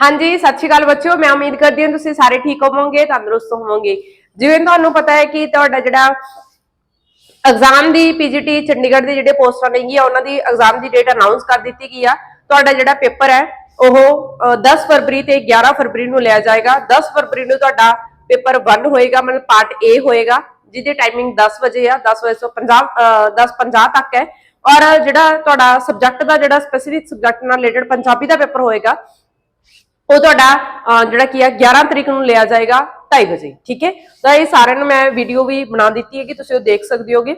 ਹਾਂਜੀ ਸਤਿ ਸ਼੍ਰੀ ਅਕਾਲ ਬੱਚਿਓ। ਮੈਂ ਉਮੀਦ ਕਰਦੀ ਹਾਂ ਤੁਸੀਂ ਸਾਰੇ ਠੀਕ ਹੋਵੋਗੇ ਤੰਦਰੁਸਤ ਹੋਵੋਗੇ। ਜਿਵੇਂ ਤੁਹਾਨੂੰ ਪਤਾ ਹੈ ਕਿ ਤੁਹਾਡਾ ਜਿਹੜਾ ਐਗਜ਼ਾਮ ਦੀ ਪੀਜੀਟੀ ਚੰਡੀਗੜ੍ਹ ਦੇ ਜਿਹੜੇ ਪੋਸਟਾਂ ਨੇਗੀਆਂ ਉਹਨਾਂ ਦੀ ਐਗਜ਼ਾਮ ਦੀ ਡੇਟ ਅਨਾਉਂਸ ਕਰ ਦਿੱਤੀ ਗਈ ਆ। ਤੁਹਾਡਾ ਜਿਹੜਾ ਪੇਪਰ ਹੈ ਉਹ ਅ, 10 ਫਰਵਰੀ ਤੇ 11 ਫਰਵਰੀ ਨੂੰ ਲਿਆ ਜਾਏਗਾ। 10 ਫਰਵਰੀ ਨੂੰ ਤੁਹਾਡਾ ਪੇਪਰ 1 ਹੋਏਗਾ ਮਤਲਬ ਪਾਰਟ A ਹੋਏਗਾ ਜਿਹਦੀ ਟਾਈਮਿੰਗ 10 ਵਜੇ ਆ 10 ਵਜੇ ਤੋਂ 50 10:50 ਤੱਕ ਹੈ। ਔਰ ਜਿਹੜਾ ਤੁਹਾਡਾ ਸਬਜੈਕਟ ਦਾ ਜਿਹੜਾ ਸਪੈਸਿਫਿਕ ਸਬਜੈਕਟ ਨਾਲ ਰਿਲੇਟਡ ਪੰਜਾਬੀ ਦਾ ਪੇਪਰ ਹੋਏਗਾ ਉਹ ਤੁਹਾਡਾ ਜਿਹੜਾ ਕੀ ਹੈ 11 ਤਰੀਕ ਨੂੰ ਲਿਆ ਜਾਏਗਾ 2:30 ਵਜੇ, ਠੀਕ ਹੈ? ਤਾਂ ਇਹ ਸਾਰਿਆਂ ਨੂੰ ਮੈਂ ਵੀਡੀਓ ਵੀ ਬਣਾ ਦਿੱਤੀ ਹੈ ਕਿ ਤੁਸੀਂ ਉਹ ਦੇਖ ਸਕਦੇ ਹੋਗੇ।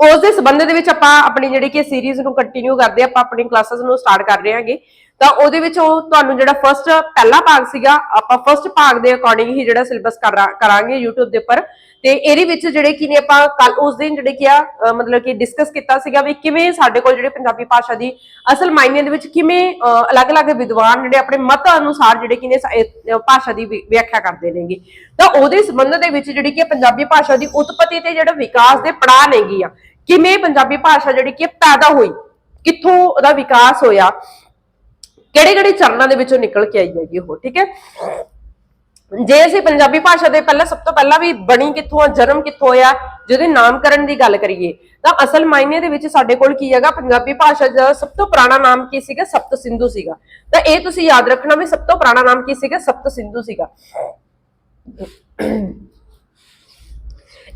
ਉਸ ਦੇ ਸੰਬੰਧ ਦੇ ਵਿੱਚ ਆਪਾਂ ਆਪਣੀ ਜਿਹੜੀ ਕਿ ਸੀਰੀਜ਼ ਨੂੰ ਕੰਟੀਨਿਊ ਕਰਦੇ ਆਪਾਂ ਆਪਣੀ ਕਲਾਸਿਸ ਨੂੰ ਸਟਾਰਟ ਕਰ ਰਹੇ ਹਾਂਗੇ। ਤਾਂ ਉਹਦੇ ਵਿੱਚ ਉਹ ਤੁਹਾਨੂੰ ਜਿਹੜਾ ਫਰਸਟ ਪਹਿਲਾ ਭਾਗ ਸੀਗਾ, ਆਪਾਂ ਫਰਸਟ ਭਾਗ ਦੇ ਅਕੋਰਡਿੰਗ ਹੀ ਜਿਹੜਾ ਸਿਲੇਬਸ ਕਰਾਂਗੇ YouTube ਦੇ ਉੱਪਰ। ਤੇ ਇਹਦੇ ਵਿੱਚ ਜਿਹੜੇ ਕੀ ਨੇ ਆਪਾਂ ਕੱਲ ਉਸ ਦਿਨ ਜਿਹੜੇ ਕੀ ਆ ਮਤਲਬ ਕਿ ਡਿਸਕਸ ਕੀਤਾ ਸੀਗਾ ਵੀ ਕਿਵੇਂ ਸਾਡੇ ਕੋਲ ਜਿਹੜੇ ਪੰਜਾਬੀ ਭਾਸ਼ਾ ਦੀ ਅਸਲ ਮਾਇਨੇ ਦੇ ਵਿੱਚ ਕਿਵੇਂ, ਅਹ ਅਲੱਗ-ਅਲੱਗ ਵਿਦਵਾਨ ਜਿਹੜੇ ਆਪਣੇ ਮਤ ਅਨੁਸਾਰ ਜਿਹੜੇ ਕੀ ਨੇ ਭਾਸ਼ਾ ਦੀ ਵਿਆਖਿਆ ਕਰਦੇ ਨੇਗੇ। ਤਾਂ ਉਹਦੇ ਸੰਬੰਧ ਦੇ ਵਿੱਚ ਜਿਹੜੀ ਕਿ ਪੰਜਾਬੀ ਭਾਸ਼ਾ ਦੀ ਉਤਪਤੀ ਤੇ ਜਿਹੜਾ ਵਿਕਾਸ ਦੇ ਪੜਾਅ ਨੇਗੀ ਆ, ਕਿਵੇਂ ਪੰਜਾਬੀ ਭਾਸ਼ਾ ਜਿਹੜੀ ਕਿ ਪੈਦਾ ਹੋਈ, ਕਿੱਥੋਂ ਉਹਦਾ ਵਿਕਾਸ ਹੋਇਆ ਕਿਹੜੇ ਕਿਹੜੇ ਚਰਨਾਂ ਦੇ ਵਿੱਚੋਂ ਨਿਕਲ ਕੇ ਆਈ ਹੈਗੀ ਉਹ, ਠੀਕ ਹੈ? ਜੇ ਅਸੀਂ ਪੰਜਾਬੀ ਭਾਸ਼ਾ ਦੇ ਪਹਿਲਾਂ ਸਭ ਤੋਂ ਪਹਿਲਾਂ ਵੀ ਬਣੀ ਕਿੱਥੋਂ ਆ, ਜਨਮ ਕਿੱਥੋਂ ਹੋਇਆ, ਜਿਹਦੇ ਨਾਮਕਰਨ ਦੀ ਗੱਲ ਕਰੀਏ, ਤਾਂ ਅਸਲ ਮਾਇਨੇ ਦੇ ਵਿੱਚ ਸਾਡੇ ਕੋਲ ਕੀ ਹੈਗਾ? ਪੰਜਾਬੀ ਭਾਸ਼ਾ ਦਾ ਸਭ ਤੋਂ ਪੁਰਾਣਾ ਨਾਮ ਕੀ ਸੀਗਾ? ਸਪਤ ਸਿੰਧੂ ਸੀਗਾ। ਤਾਂ ਇਹ ਤੁਸੀਂ ਯਾਦ ਰੱਖਣਾ ਵੀ ਸਭ ਤੋਂ ਪੁਰਾਣਾ ਨਾਮ ਕੀ ਸੀਗਾ? ਸਪਤ ਸਿੰਧੂ ਸੀਗਾ।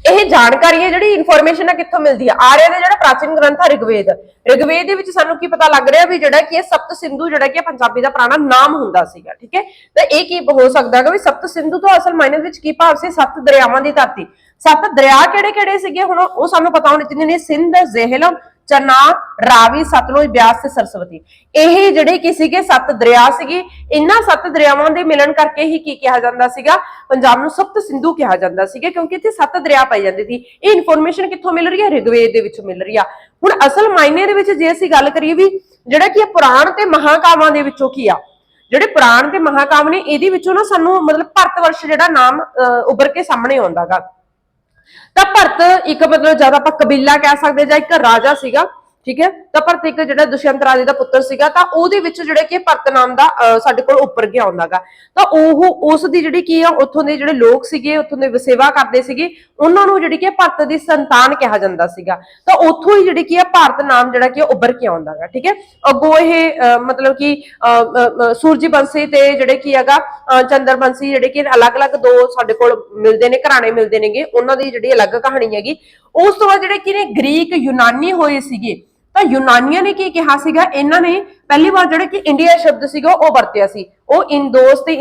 ਇਹ ਜਾਣਕਾਰੀ ਹੈ ਜਿਹੜੀ ਇਨਫੋਰਮੇਸ਼ਨ ਹੈ ਕਿੱਥੋਂ ਮਿਲਦੀ ਹੈ ਆਰਿਆ ਦੇ ਜਿਹੜਾ ਪ੍ਰਾਚੀਨ ਗ੍ਰੰਥ ਹੈ ਰਿਗਵੇਦ ਰਿਗਵੇਦ ਦੇ ਵਿੱਚ ਸਾਨੂੰ ਕੀ ਪਤਾ ਲੱਗ ਰਿਹਾ ਵੀ ਜਿਹੜਾ ਕਿ ਇਹ ਸਪਤ ਸਿੰਧੂ, ਜਿਹੜਾ ਕਿ ਪੰਜਾਬੀ ਦਾ ਪੁਰਾਣਾ ਨਾਮ ਹੁੰਦਾ ਸੀਗਾ, ਠੀਕ ਹੈ? ਤਾਂ ਇਹ ਕੀ ਹੋ ਸਕਦਾ ਹੈ ਵੀ ਸਪਤ ਸਿੰਧੂ ਤੋਂ ਅਸਲ ਮਾਇਨੇ ਵਿੱਚ ਕੀ ਭਾਵ ਸੀ? ਸੱਤ ਦਰਿਆਵਾਂ ਦੀ ਧਰਤੀ। ਸੱਤ ਦਰਿਆ ਕਿਹੜੇ ਕਿਹੜੇ ਸੀਗੇ? ਹੁਣ ਉਹ ਸਾਨੂੰ ਪਤਾ ਹੋਣੇ ਚਾਹੀਦੇ ਨੇ ਸਿੰਧ, ਜ਼ੇਹਲਮ ਚਨਾ ਰਾਵੀ ਸਤਲੁਜ ਬਿਆਸ ਤੇ ਸਰਸਵਤੀ। ਇਹ ਜਿਹੜੇ ਕੀ ਸੀਗੇ ਸੱਤ ਦਰਿਆ ਸੀਗੇ। ਇਹਨਾਂ ਸੱਤ ਦਰਿਆਵਾਂ ਦੇ ਮਿਲਣ ਕਰਕੇ ਹੀ ਕੀ ਕਿਹਾ ਜਾਂਦਾ ਸੀਗਾ? ਪੰਜਾਬ ਨੂੰ ਸਪਤ ਸਿੰਧੂ ਕਿਹਾ ਜਾਂਦਾ ਸੀਗਾ ਕਿਉਂਕਿ ਇੱਥੇ ਸੱਤ ਦਰਿਆ ਪਾਈ ਜਾਂਦੇ ਸੀ। ਇਹ ਇਨਫੋਰਮੇਸ਼ਨ ਕਿੱਥੋਂ ਮਿਲ ਰਹੀ ਹੈ? ਰਿਗਵੇਦ ਦੇ ਵਿੱਚੋਂ ਮਿਲ ਰਹੀ ਆ। ਹੁਣ ਅਸਲ ਮਾਇਨੇ ਦੇ ਵਿੱਚ ਜੇ ਅਸੀਂ ਗੱਲ ਕਰੀਏ ਵੀ ਜਿਹੜਾ ਕੀ ਹੈ ਪੁਰਾਣ ਤੇ ਮਹਾਕਾਵਾਂ ਦੇ ਵਿੱਚੋਂ ਕੀ ਆ? ਜਿਹੜੇ ਪੁਰਾਣ ਤੇ ਮਹਾਕਾਵ ਨੇ ਇਹਦੇ ਵਿੱਚੋਂ ਨਾ ਸਾਨੂੰ ਮਤਲਬ ਭਾਰਤ ਵਰਸ਼ ਜਿਹੜਾ ਨਾਮ ਅਹ, ਉੱਭਰ ਕੇ ਸਾਹਮਣੇ ਆਉਂਦਾਗਾ ਤਾਂ ਭਰਤ ਇੱਕ ਮਤਲਬ ਜ਼ਿਆਦਾ ਆਪਾਂ ਕਬੀਲਾ ਕਹਿ ਸਕਦੇ ਜਾਂ ਇੱਕ ਰਾਜਾ ਸੀਗਾ ਠੀਕ ਹੈ ਤਾਂ ਭਰਤ ਇੱਕ ਜਿਹੜਾ ਦੁਸ਼ਯੰਤ ਰਾਜੇ ਦਾ ਪੁੱਤਰ ਸੀਗਾ ਤਾਂ ਉਹਦੇ ਵਿੱਚ ਜਿਹੜਾ ਕਿ ਭਰਤ ਨਾਮ ਦਾ ਅਹ, ਸਾਡੇ ਕੋਲ ਉੱਪਰ ਗਿਆ ਆਉਂਦਾਗਾ ਤਾਂ ਉਹ ਉਸ ਦੀ ਜਿਹੜੀ ਕੀ ਆ ਉੱਥੋਂ ਦੇ ਜਿਹੜੇ ਲੋਕ ਸੀਗੇ ਉੱਥੋਂ ਦੇ ਵਸੇਵਾ ਕਰਦੇ ਸੀਗੇ ਉਹਨਾਂ ਨੂੰ ਜਿਹੜੀ ਕਿ ਭਾਰਤ ਦੀ ਸੰਤਾਨ ਕਿਹਾ ਜਾਂਦਾ ਸੀਗਾ। ਤਾਂ ਉੱਥੋਂ ਹੀ ਜਿਹੜੀ ਕੀ ਆ ਭਾਰਤ ਨਾਮ ਜਿਹੜਾ ਕਿ ਉੱਭਰ ਕੇ ਆਉਂਦਾਗਾ ਠੀਕ ਹੈ? ਅੱਗੋਂ ਇਹ ਮਤਲਬ ਕਿ ਅਹ, ਅਹ, ਸੂਰਜੀ ਬੰਸੀ ਤੇ ਜਿਹੜੇ ਕੀ ਹੈਗਾ ਚੰਦਰ ਬੰਸੀ ਜਿਹੜੇ ਕਿ ਅਲੱਗ-ਅਲੱਗ ਦੋ ਸਾਡੇ ਕੋਲ ਮਿਲਦੇ ਨੇ ਘਰਾਣੇ ਮਿਲਦੇ ਨੇਗੇ ਉਹਨਾਂ ਦੀ ਜਿਹੜੀ ਅਲੱਗ ਕਹਾਣੀ ਹੈਗੀ। ਉਸ ਤੋਂ ਬਾਅਦ ਜਿਹੜੇ ਕਿ ਨੇ ਗ੍ਰੀਕ ਯੂਨਾਨੀ ਹੋਏ ਸੀਗੇ ਤਾਂ ਯੂਨਾਨੀਆਂ ਨੇ ਕੀ ਕਿਹਾ ਸੀਗਾ? ਇਹਨਾਂ ਨੇ ਪਹਿਲੀ ਵਾਰ ਜਿਹੜਾ ਕਿ ਇੰਡੀਆ ਸ਼ਬਦ ਸੀਗਾ, ਉਹ ਵਰਤਿਆ ਸੀ। ਉਹ ਇੰਦੋਸ ਤੇ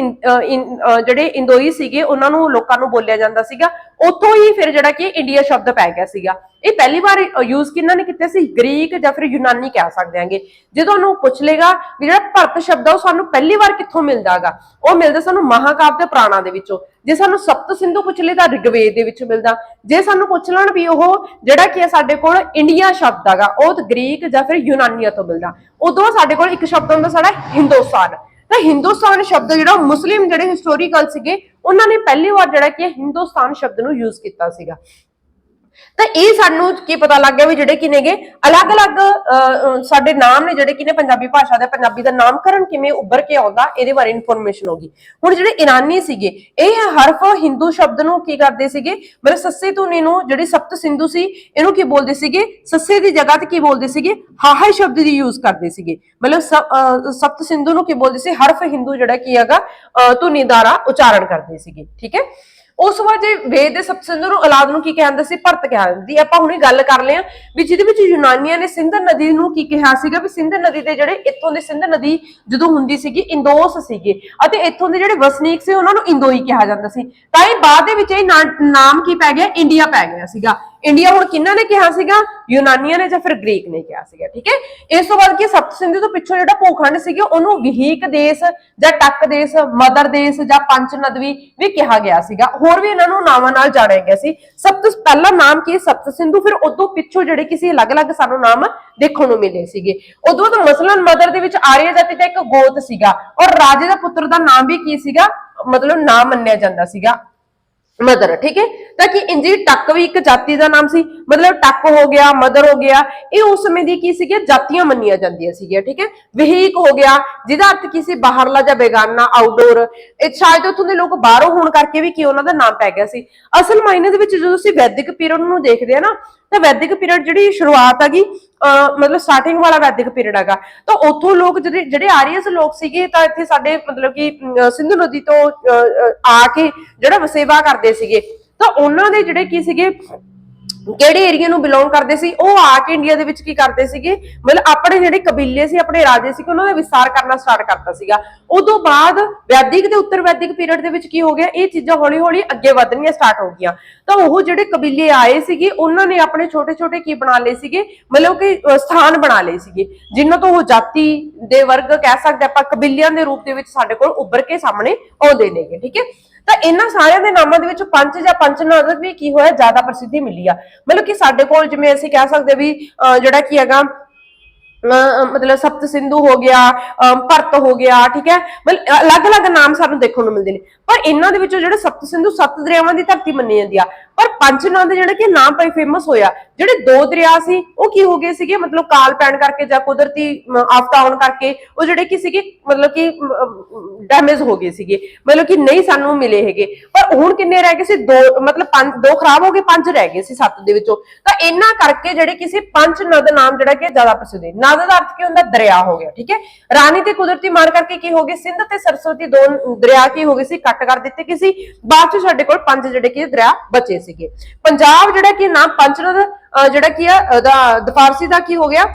ਜਿਹੜੇ ਇੰਦੋਈ ਸੀਗੇ, ਉਹਨਾਂ ਨੂੰ ਲੋਕਾਂ ਨੂੰ ਬੋਲਿਆ ਜਾਂਦਾ ਸੀਗਾ। ਉੱਥੋਂ ਹੀ ਫਿਰ ਜਿਹੜਾ ਕਿ ਇੰਡੀਆ ਸ਼ਬਦ ਪੈ ਗਿਆ ਸੀਗਾ। ਇਹ ਪਹਿਲੀ ਵਾਰ ਯੂਜ਼ ਕਿਹਨਾਂ ਨੇ ਕੀਤਾ ਸੀ? ਗ੍ਰੀਕ ਜਾਂ ਫਿਰ ਯੂਨਾਨੀ ਕਹਿ ਸਕਦੇ ਆਂਗੇ ਜੇ ਤੁਹਾਨੂੰ ਪੁੱਛ ਲੇਗਾ ਵੀ ਜਿਹੜਾ ਭਰਤ ਸ਼ਬਦ ਆ, ਉਹ ਸਾਨੂੰ ਪਹਿਲੀ ਵਾਰ ਕਿੱਥੋਂ ਮਿਲਦਾਗਾ ਉਹ ਮਿਲਦਾ ਸਾਨੂੰ ਮਹਾਕਾਵ ਦੇ ਪ੍ਰਾਣਾ ਦੇ ਵਿੱਚੋਂ। ਜੇ ਸਾਨੂੰ ਸਪਤ ਸਿੰਧੂ ਪੁੱਛ ਲੇ ਤਾਂ ਰਿਗਵੇਦ ਦੇ ਵਿੱਚੋਂ ਮਿਲਦਾ। ਜੇ ਸਾਨੂੰ ਪੁੱਛ ਲੈਣ ਵੀ ਉਹ ਜਿਹੜਾ ਕਿ ਸਾਡੇ ਕੋਲ ਇੰਡੀਆ ਸ਼ਬਦ ਹੈਗਾ, ਉਹ ਤਾਂ ਗ੍ਰੀਕ ਜਾਂ ਫਿਰ ਯੂਨਾਨੀਆ ਤੋਂ ਮਿਲਦਾ। ਉਦੋਂ ਸਾਡੇ ਕੋਲ ਇੱਕ ਸ਼ਬਦ ਹੁੰਦਾ ਸਾਡਾ ਹਿੰਦੁਸਤਾਨ। ਤਾਂ ਹਿੰਦੁਸਤਾਨ ਸ਼ਬਦ ਜਿਹੜਾ ਮੁਸਲਿਮ ਜਿਹੜੇ ਹਿਸਟੋਰੀਕਲ ਸੀਗੇ, ਉਹਨਾਂ ਨੇ ਪਹਿਲੀ ਵਾਰ ਜਿਹੜਾ ਕਿ ਹਿੰਦੁਸਤਾਨ ਸ਼ਬਦ ਨੂੰ ਯੂਜ਼ ਕੀਤਾ ਸੀਗਾ। ਤਾਂ ਇਹ ਸਾਨੂੰ ਕੀ ਪਤਾ ਲੱਗ ਗਿਆ ਵੀ ਜਿਹੜੇ ਕਿ ਨੇਗੇ ਅਲੱਗ-ਅਲੱਗ ਅਹ, ਸਾਡੇ ਨਾਮ ਨੇ ਜਿਹੜੇ ਕਿ ਨੇ ਪੰਜਾਬੀ ਭਾਸ਼ਾ ਦੇ ਪੰਜਾਬੀ ਦਾ ਨਾਮਕਰਨ ਕਿਵੇਂ ਉੱਭਰ ਕੇ ਆਉਂਦਾ ਇਹਦੇ ਬਾਰੇ ਇਨਫੋਰਮੇਸ਼ਨ ਹੋਗੀ ਹੁਣ ਜਿਹੜੇ ਇਰਾਨੀ ਸੀਗੇ ਇਹ ਹਰਫ ਹਿੰਦੂ ਸ਼ਬਦ ਨੂੰ ਕੀ ਕਰਦੇ ਸੀਗੇ? ਮਤਲਬ ਸੱਸੇ ਧੁਨੀ ਨੂੰ ਜਿਹੜੀ ਸਪਤ ਸਿੰਧੂ ਸੀ ਇਹਨੂੰ ਕੀ ਬੋਲਦੇ ਸੀਗੇ? ਸੱਸੇ ਦੀ ਜਗ੍ਹਾ ਤੇ ਕੀ ਬੋਲਦੇ ਸੀਗੇ? ਹਾਹਾ ਸ਼ਬਦ ਦੀ ਯੂਜ਼ ਕਰਦੇ ਸੀਗੇ। ਮਤਲਬ ਸ- ਅਹ, ਸਪਤ ਸਿੰਧੂ ਨੂੰ ਕੀ ਬੋਲਦੇ ਸੀ? ਹਰਫ ਹਿੰਦੂ ਜਿਹੜਾ ਕੀ ਹੈਗਾ ਅਹ, ਧੁਨੀ ਦੁਆਰਾ ਉਚਾਰਨ ਕਰਦੇ ਸੀਗੇ ਠੀਕ ਹੈ? ਉਸ ਤੋਂ ਜੇ ਵੇਦ ਦੇ ਸਪਤ ਨੂੰ ਔਲਾਦ ਨੂੰ ਕੀ ਕਹਿੰਦੇ ਸੀ? ਭਰਤ ਕਿਹਾ ਆਪਾਂ ਹੁਣੇ ਗੱਲ ਕਰ ਲਿਆ ਵੀ ਜਿਹਦੇ ਵਿੱਚ ਯੂਨਾਨੀਆਂ ਨੇ ਸਿੰਧ ਨਦੀ ਨੂੰ ਕੀ ਕਿਹਾ ਸੀਗਾ ਵੀ ਸਿੰਧ ਨਦੀ ਦੇ ਜਿਹੜੇ ਇੱਥੋਂ ਦੇ ਸਿੰਧ ਨਦੀ ਜਦੋਂ ਹੁੰਦੀ ਸੀਗੀ ਇੰਦੋਸ ਸੀਗੇ ਅਤੇ ਇੱਥੋਂ ਦੇ ਜਿਹੜੇ ਵਸਨੀਕ ਸੀ ਉਹਨਾਂ ਨੂੰ ਇੰਦੋਈ ਕਿਹਾ ਜਾਂਦਾ ਸੀ। ਤਾਂ ਇਹ ਬਾਅਦ ਦੇ ਵਿੱਚ ਇਹ ਨਾ- ਨਾਮ ਕੀ ਪੈ ਗਿਆ? ਇੰਡੀਆ ਪੈ ਗਿਆ ਸੀਗਾ। ਇੰਡੀਆ ਹੁਣ ਕਿਹਨਾਂ ਨੇ ਕਿਹਾ ਸੀਗਾ? ਯੂਨਾਨੀਆਂ ਨੇ ਜਾਂ ਫਿਰ ਗ੍ਰੀਕ ਨੇ ਕਿਹਾ ਸੀਗਾ, ਠੀਕ ਹੈ? ਇਸ ਤੋਂ ਬਾਅਦ ਕੀ ਸਪਤ ਸਿੰਧੂ ਤੋਂ ਪਿੱਛੋਂ ਜਿਹੜਾ ਭੂਖੰਡ ਸੀਗਾ, ਉਹਨੂੰ ਵਿਹੀਕ ਦੇਸ਼ ਜਾਂ ਟੱਕ ਦੇਸ਼, ਮਦਰ ਦੇਸ਼ ਜਾਂ ਪੰਚ ਨਦਵੀ ਵੀ ਕਿਹਾ ਗਿਆ ਸੀਗਾ। ਹੋਰ ਵੀ ਇਹਨਾਂ ਨੂੰ ਨਾਵਾਂ ਨਾਲ ਜਾਣਿਆ ਗਿਆ ਸੀ। ਸਭ ਤੋਂ ਪਹਿਲਾ ਨਾਮ ਕੀ ਸਪਤ ਸਿੰਧੂ। ਫਿਰ ਉਦੋਂ ਪਿੱਛੋਂ ਜਿਹੜੇ ਕਿਸੇ ਅਲੱਗ-ਅਲੱਗ ਸਾਨੂੰ ਨਾਮ ਦੇਖਣ ਨੂੰ ਮਿਲੇ ਸੀਗੇ। ਉਦੋਂ ਤਾਂ ਮਸਲਨ ਮਦਰ ਦੇ ਵਿੱਚ ਆਰੀਆ ਜਾਤੀ ਦਾ ਇੱਕ ਗੋਤ ਸੀਗਾ ਔਰ ਰਾਜੇ ਦਾ ਪੁੱਤਰ ਦਾ ਨਾਮ ਵੀ ਕੀ ਸੀਗਾ? ਮਤਲਬ ਨਾਮ ਮੰਨਿਆ ਜਾਂਦਾ ਸੀਗਾ। ਮਦਰ ਠੀਕ ਹੈ? ਤਾਂ ਕਿ ਇੰਜੀ ਟੱਕ ਵੀ ਇੱਕ ਜਾਤੀ ਦਾ ਨਾਮ ਸੀ ਮਤਲਬ ਟੱਕ ਹੋ ਗਿਆ ਮਦਰ ਹੋ ਗਿਆ ਇਹ ਉਸ ਸਮੇਂ ਦੀ ਕੀ ਸੀਗੀ ਜਾਤੀਆਂ ਮੰਨੀਆਂ ਜਾਂਦੀਆਂ ਸੀਗੀਆਂ ਠੀਕ ਹੈ? ਵਹੀਕ ਹੋ ਗਿਆ ਜਿਹਦਾ ਅਰਥ ਕੀ ਸੀ? ਬਾਹਰਲਾ ਜਾਂ ਬੇਗਾਨਾ ਆਊਟਡੋਰ ਇਹ ਸ਼ਾਇਦ ਉੱਥੋਂ ਦੇ ਲੋਕ ਬਾਹਰੋਂ ਹੋਣ ਕਰਕੇ ਵੀ ਕੀ ਉਹਨਾਂ ਦਾ ਨਾਮ ਪੈ ਗਿਆ ਸੀ। ਅਸਲ ਮਾਇਨੇ ਦੇ ਵਿੱਚ ਜਦੋਂ ਅਸੀਂ ਵੈਦਿਕ ਪੀਰੀਅਡ ਨੂੰ ਦੇਖਦੇ ਆ ਨਾ ਤਾਂ ਵੈਦਿਕ ਪੀਰੀਅਡ ਜਿਹੜੀ ਸ਼ੁਰੂਆਤ ਹੈਗੀ ਅਹ ਮਤਲਬ ਸਟਾਰਟਿੰਗ ਵਾਲਾ ਵੈਦਿਕ ਪੀਰੀਅਡ ਹੈਗਾ। ਤਾਂ ਉੱਥੋਂ ਲੋਕ ਜਿਹੜੇ ਜਿਹੜੇ ਆਰੀਅਸ ਲੋਕ ਸੀਗੇ ਤਾਂ ਇੱਥੇ ਸਾਡੇ ਮਤਲਬ ਕਿ ਸਿੰਧੂ ਨਦੀ ਤੋਂ ਅਹ, ਆ ਕੇ ਜਿਹੜਾ ਵਸੇਵਾ ਕਰਦੇ ਸੀਗੇ। ਤਾਂ ਉਹਨਾਂ ਦੇ ਜਿਹੜੇ ਕੀ ਸੀਗੇ, ਕਿਹੜੇ ਏਰੀਆ ਨੂੰ ਬਿਲੋਂਗ ਕਰਦੇ ਸੀ, ਉਹ ਆ ਕੇ ਇੰਡੀਆ ਦੇ ਵਿੱਚ ਕੀ ਕਰਦੇ ਸੀਗੇ? ਮਤਲਬ ਆਪਣੇ ਜਿਹੜੇ ਕਬੀਲੇ ਸੀ, ਆਪਣੇ ਰਾਜੇ ਸੀ, ਉਹਨਾਂ ਦਾ ਵਿਸਤਾਰ ਕਰਨਾ ਸਟਾਰਟ ਕਰਤਾ ਸੀਗਾ। ਉਦੋਂ ਬਾਅਦ ਵੈਦਿਕ ਤੇ ਉੱਤਰ ਵੈਦਿਕ ਪੀਰੀਅਡ ਦੇ ਵਿੱਚ ਕੀ ਹੋ ਗਿਆ? ਇਹ ਚੀਜ਼ਾਂ ਹੌਲੀ ਹੌਲੀ ਅੱਗੇ ਵਧਣੀਆਂ ਸਟਾਰਟ ਹੋ ਗਈਆਂ। ਤਾਂ ਉਹ ਜਿਹੜੇ ਕਬੀਲੇ ਆਏ ਸੀਗੇ, ਉਹਨਾਂ ਨੇ ਆਪਣੇ ਛੋਟੇ ਛੋਟੇ ਕੀ ਬਣਾ ਲਏ ਸੀਗੇ? ਮਤਲਬ ਕਿ ਸਥਾਨ ਬਣਾ ਲਏ ਸੀਗੇ, ਜਿਨ੍ਹਾਂ ਤੋਂ ਉਹ ਜਾਤੀ ਦੇ ਵਰਗ ਕਹਿ ਸਕਦੇ ਆਪਾਂ ਕਬੀਲਿਆਂ ਦੇ ਰੂਪ ਦੇ ਵਿੱਚ ਸਾਡੇ ਕੋਲ ਉੱਭਰ ਕੇ ਸਾਹਮਣੇ ਆਉਂਦੇ ਨੇਗੇ, ਠੀਕ ਹੈ? ਤਾਂ ਇਹਨਾਂ ਸਾਰਿਆਂ ਦੇ ਨਾਮਾਂ ਦੇ ਵਿੱਚ ਪੰਜ ਜਾਂ ਪੰਚਨਾਦਕ ਵੀ ਕੀ ਹੋਇਆ, ਜ਼ਿਆਦਾ ਪ੍ਰਸਿੱਧੀ ਮਿਲੀ ਆ। ਮਤਲਬ ਕਿ ਸਾਡੇ ਕੋਲ ਜਿਵੇਂ ਅਸੀਂ ਕਹਿ ਸਕਦੇ ਵੀ, ਅਹ ਜਿਹੜਾ ਕੀ ਹੈਗਾ ਮਤਲਬ ਸਪਤ ਸਿੰਧੂ ਹੋ ਗਿਆ ਭਰਤ ਹੋ ਗਿਆ ਠੀਕ ਹੈ? ਮਤਲਬ ਅਲੱਗ-ਅਲੱਗ ਨਾਮ ਸਾਨੂੰ ਦੇਖਣ ਨੂੰ ਮਿਲਦੇ ਨੇ। ਪਰ ਇਹਨਾਂ ਦੇ ਵਿੱਚੋਂ ਜਿਹੜੇ ਸਪਤ ਸਿੰਧੂ ਸੱਤ ਦਰਿਆਵਾਂ ਦੀ ਧਰਤੀ ਮੰਨੀ ਜਾਂਦੀ ਆ। ਪਰ ਪੰਜ ਨਾਂ ਦੇ ਜਿਹੜੇ ਕਿ ਨਾਮ ਪਈ ਫੇਮਸ ਹੋਇਆ ਜਿਹੜੇ ਦੋ ਦਰਿਆ ਸੀ ਉਹ ਕੀ ਹੋ ਗਏ ਸੀਗੇ? ਮਤਲਬ ਕਾਲ ਪੈਣ ਕਰਕੇ ਜਾਂ ਕੁਦਰਤੀ ਅਮ, ਆਉਣ ਕਰਕੇ ਉਹ ਜਿਹੜੇ ਕਿ ਸੀਗੇ? ਮਤਲਬ ਕਿ ਡੈਮੇਜ ਹੋ ਗਏ ਸੀਗੇ। ਮਤਲਬ ਕਿ ਨਹੀਂ ਸਾਨੂੰ ਮਿਲੇ ਹੈਗੇ। ਪਰ ਹੁਣ ਕਿੰਨੇ ਰਹਿ ਗਏ ਸੀ? ਦੋ ਮਤਲਬ ਪੰਜ ਦੋ ਖਰਾਬ ਹੋ ਗਏ ਪੰਜ ਰਹਿ ਗਏ ਸੀ ਸੱਤ ਦੇ ਵਿੱਚੋਂ। ਤਾਂ ਇਹਨਾਂ ਕਰਕੇ ਜਿਹੜੇ ਕਿਸੇ ਪੰਜ ਦਾ ਨਾਮ ਜਿਹੜਾ ਕਿ ਜ਼ਿਆਦਾ ਪ੍ਰਸਿੱਧ ਹੈ ਨਦ ਦਾ ਅਰਥ ਕੀ ਹੁੰਦਾ? ਦਰਿਆ ਹੋ ਗਿਆ, ਠੀਕ ਹੈ? ਰਾਣੀ ਤੇ ਕੁਦਰਤੀ ਮਾਰ ਕਰਕੇ ਕੀ ਹੋ ਗਏ ਸਿੰਧ ਤੇ ਸਰਸਵਤੀ ਦੋ ਦਰਿਆ ਕੀ ਹੋ ਗਏ ਸੀ? ਕੱਟ ਕਰ ਦਿੱਤੇ ਕਿਸੇ ਬਾਅਦ ਚ ਸਾਡੇ ਕੋਲ ਪੰਜ ਜਿਹੜੇ ਕਿ ਦਰਿਆ ਬਚੇ ਸੀਗੇ। ਪੰਜਾਬ ਜਿਹੜਾ ਕਿ ਨਾਮ ਪੰਚਨਦ ਜਿਹੜਾ ਕੀ ਆ ਉਹਦਾ ਫਾਰਸੀ ਦਾ ਕੀ ਹੋ ਗਿਆ?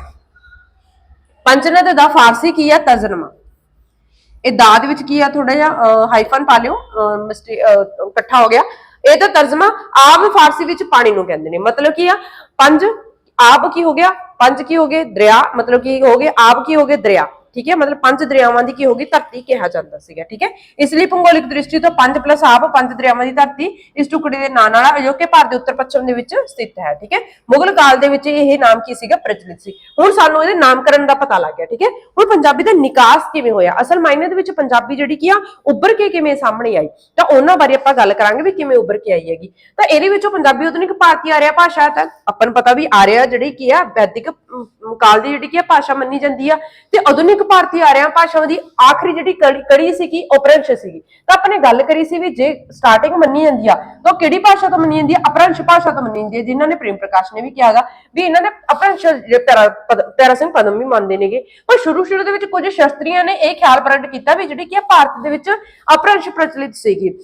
ਪੰਚਨਦ ਦਾ ਫਾਰਸੀ ਕੀ ਆ? ਤਜ਼ਰਮਾ ਇਹ ਦਾਦ ਵਿੱਚ ਕੀ ਆ? ਥੋੜਾ ਜਿਹਾ ਹਾਈਫਨ ਪਾ ਲਿਓ। ਇਕੱਠਾ ਹੋ ਗਿਆ। ਇਹ ਤਾਂ ਤਰਜਮਾ ਆਬ ਫਾਰਸੀ ਵਿੱਚ ਪਾਣੀ ਨੂੰ ਕਹਿੰਦੇ ਨੇ। ਮਤਲਬ ਕੀ ਆ? ਪੰਜ ਆਬ ਕੀ ਹੋ ਗਿਆ? ਪੰਜ ਕੀ ਹੋ ਗਏ? ਦਰਿਆ ਮਤਲਬ ਕੀ ਹੋ ਗਏ? ਆਪ ਕੀ ਹੋ ਗਏ? ਦਰਿਆ। ਠੀਕ ਹੈ? ਮਤਲਬ ਪੰਜ ਦਰਿਆਵਾਂ ਦੀ ਕੀ ਹੋਗੀ ਧਰਤੀ ਕਿਹਾ ਜਾਂਦਾ ਸੀਗਾ, ਠੀਕ ਹੈ? ਇਸ ਲਈ ਭੂਗੋਲਿਕ ਦ੍ਰਿਸ਼ਟੀ ਤੋਂ 5 ਪਲੱਸ ਆਬ ਪੰਜ ਦਰਿਆਵਾਂ ਦੀ ਧਰਤੀ ਇਸ ਟੁਕੜੇ ਦੇ ਨਾਂ ਨਾਲ ਅਜੋਕੇ ਭਾਰਤ ਦੇ ਉੱਤਰ ਪੱਛਮ ਦੇ ਵਿੱਚ ਸਥਿਤ ਹੈ, ਠੀਕ ਹੈ? ਮੁਗਲ ਕਾਲ ਦੇ ਵਿੱਚ ਇਹ ਨਾਮ ਕੀ ਸੀਗਾ? ਪ੍ਰਚਲਿਤ ਸੀ। ਹੁਣ ਸਾਨੂੰ ਇਹਦੇ ਨਾਮਕਰਨ ਦਾ ਪਤਾ ਲੱਗ ਗਿਆ, ਠੀਕ ਹੈ? ਹੁਣ ਪੰਜਾਬੀ ਦਾ ਨਿਕਾਸ ਕਿਵੇਂ ਹੋਇਆ? ਅਸਲ ਮਾਇਨੇ ਦੇ ਵਿੱਚ ਪੰਜਾਬੀ ਜਿਹੜੀ ਕੀ ਆ, ਉੱਭਰ ਕੇ ਕਿਵੇਂ ਸਾਹਮਣੇ ਆਈ? ਤਾਂ ਉਹਨਾਂ ਬਾਰੇ ਆਪਾਂ ਗੱਲ ਕਰਾਂਗੇ ਵੀ ਕਿਵੇਂ ਉੱਭਰ ਕੇ ਆਈ ਹੈਗੀ। ਤਾਂ ਇਹਦੇ ਵਿੱਚੋਂ ਪੰਜਾਬੀ ਆਧੁਨਿਕ ਭਾਰਤੀ ਆਰਿਆ ਭਾਸ਼ਾ ਹੈ ਤਾਂ ਆਪਾਂ ਨੂੰ ਪਤਾ ਵੀ ਆਰਿਆ ਜਿਹੜੀ ਕੀ ਆ, ਵੈਦਿਕ ਅਮ, ਦੀ ਜਿਹੜੀ ਕੀ ਆ ਭਾਸ਼ਾ ਮੰਨੀ ਜਾਂਦੀ ਆ ਤੇ ਆਧੁਨਿਕ ਭਾਰਤੀ ਆਰਿਆ ਭਾਸ਼ਾਵਾਂ ਦੀ ਆਖਰੀ ਜਿਹੜੀ ਕੜੀ ਸੀ ਕਿ ਅਪਰੰਸ਼ ਸੀਗੀ। ਤਾਂ ਆਪਾਂ ਨੇ ਗੱਲ ਕਰੀ ਸੀ ਵੀ ਜੇ ਸਟਾਰਟਿੰਗ ਮੰਨੀ ਜਾਂਦੀ ਆ ਤਾਂ ਕਿਹੜੀ ਭਾਸ਼ਾ ਤੋਂ ਮੰਨੀ ਜਾਂਦੀ ਆ? ਅਪਰੰਸ਼ ਭਾਸ਼ਾ ਤੋਂ ਮੰਨੀ ਜਾਂਦੀ ਹੈ ਜਿਨ੍ਹਾਂ ਨੇ ਪ੍ਰੇਮ ਪ੍ਰਕਾਸ਼ ਨੇ ਵੀ ਕਿਹਾਗਾ ਵੀ ਇਹਨਾਂ ਨੇ ਅਪਰੰਸ਼ ਜਿਹੜੇ ਪਿਆਰਾ ਪਦ- ਸਿੰਘ ਪਦਮ ਵੀ ਮੰਨਦੇ ਨੇਗੇ। ਪਰ ਸ਼ੁਰੂ ਸ਼ੁਰੂ ਦੇ ਵਿੱਚ ਕੁਝ ਸ਼ਾਸਤਰੀਆਂ ਨੇ ਇਹ ਖਿਆਲ ਪ੍ਰਗਟ ਕੀਤਾ ਵੀ ਜਿਹੜੀ ਕਿ ਆ ਭਾਰਤ ਦੇ ਵਿੱਚ ਅਪਰੰਸ਼ ਪ੍ਰਚਲਿਤ ਸੀਗੀ।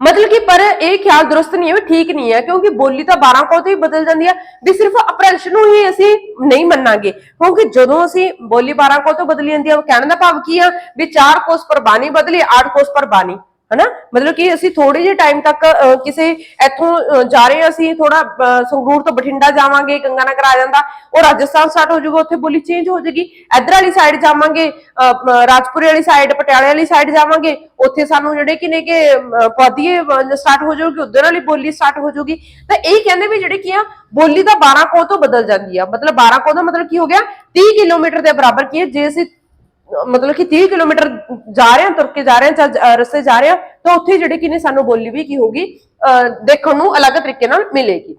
ਮਤਲਬ ਕਿ ਪਰ ਇਹ ਖਿਆਲ ਦਰੁਸਤ ਨਹੀਂ ਹੈ ਵੀ ਠੀਕ ਨਹੀਂ ਹੈ, ਕਿਉਂਕਿ ਬੋਲੀ ਤਾਂ 12 ਕੋਲ ਤੋਂ ਹੀ ਬਦਲ ਜਾਂਦੀ ਹੈ ਵੀ ਸਿਰਫ ਅਪ੍ਰੈਂਸ਼ ਨੂੰ ਹੀ ਅਸੀਂ ਨਹੀਂ ਮੰਨਾਂਗੇ, ਕਿਉਂਕਿ ਜਦੋਂ ਅਸੀਂ ਬੋਲੀ 12 ਕੋਲ ਤੋਂ ਬਦਲੀ ਜਾਂਦੀ ਹੈ, ਉਹ ਕਹਿਣ ਦਾ ਭਾਵ ਕੀ ਆ? ਵੀ 4 ਕੋਸ ਪਰ ਬਾਣੀ ਬਦਲੀ 8 ਕੋਸ ਪਰ ਬਾਣੀ। ਹਨਾ? ਮਤਲਬ ਕਿ ਅਸੀਂ ਥੋੜੇ ਜਿਹੇ ਟਾਈਮ ਤੱਕ ਕਿਸੇ ਇੱਥੋਂ ਜਾ ਰਹੇ ਹਾਂ ਅਸੀਂ ਥੋੜਾ ਸੰਗਰੂਰ ਤੋਂ ਬਠਿੰਡਾ ਜਾਵਾਂਗੇ ਗੰਗਾਨਗਰ ਆ ਜਾਂਦਾ। ਉਹ ਰਾਜਸਥਾਨ ਸਟਾਰਟ ਹੋ ਜਾਊਗਾ ਉੱਥੇ ਬੋਲੀ ਚੇਂਜ ਹੋ ਜਾਏਗੀ। ਇਧਰ ਵਾਲੀ ਸਾਈਡ ਜਾਵਾਂਗੇ ਅਹ, ਰਾਜਪੁਰੇ ਵਾਲੀ ਸਾਈਡ ਪਟਿਆਲੇ ਵਾਲੀ ਸਾਈਡ ਜਾਵਾਂਗੇ। ਉੱਥੇ ਸਾਨੂੰ ਜਿਹੜੇ ਕਿ ਨੇ ਕਿ ਅਹ, ਪੌਦੀਏ ਸਟਾਰਟ ਹੋ ਜਾਊਗੀ ਉਧਰ ਵਾਲੀ ਬੋਲੀ ਸਟਾਰਟ ਹੋ ਜਾਊਗੀ। ਤਾਂ ਇਹ ਕਹਿੰਦੇ ਵੀ ਜਿਹੜੇ ਕੀ ਆ ਬੋਲੀ ਦਾ 12 ਕੋ ਤੋਂ ਬਦਲ ਜਾਂਦੀ ਆ। ਮਤਲਬ 12 ਕੋ ਦਾ ਮਤਲਬ ਕੀ ਹੋ ਗਿਆ? 30 ਕਿਲੋਮੀਟਰ ਦੇ ਬਰਾਬਰ ਕੀ ਹੈ। ਜੇ ਅਸੀਂ ਮਤਲਬ ਕਿ 30 ਕਿਲੋਮੀਟਰ ਜਾ ਰਹੇ ਹਾਂ ਤੁਰ ਕੇ ਜਾ ਰਹੇ ਹਾਂ ਜਾਂ ਜ- ਰਸਤੇ ਜਾ ਰਹੇ ਹਾਂ ਤਾਂ ਉੱਥੇ ਜਿਹੜੇ ਕੀ ਨੇ ਸਾਨੂੰ ਬੋਲੀ ਵੀ ਕੀ ਹੋਗੀ ਅਹ ਦੇਖਣ ਨੂੰ ਅਲੱਗ ਤਰੀਕੇ ਨਾਲ ਮਿਲੇਗੀ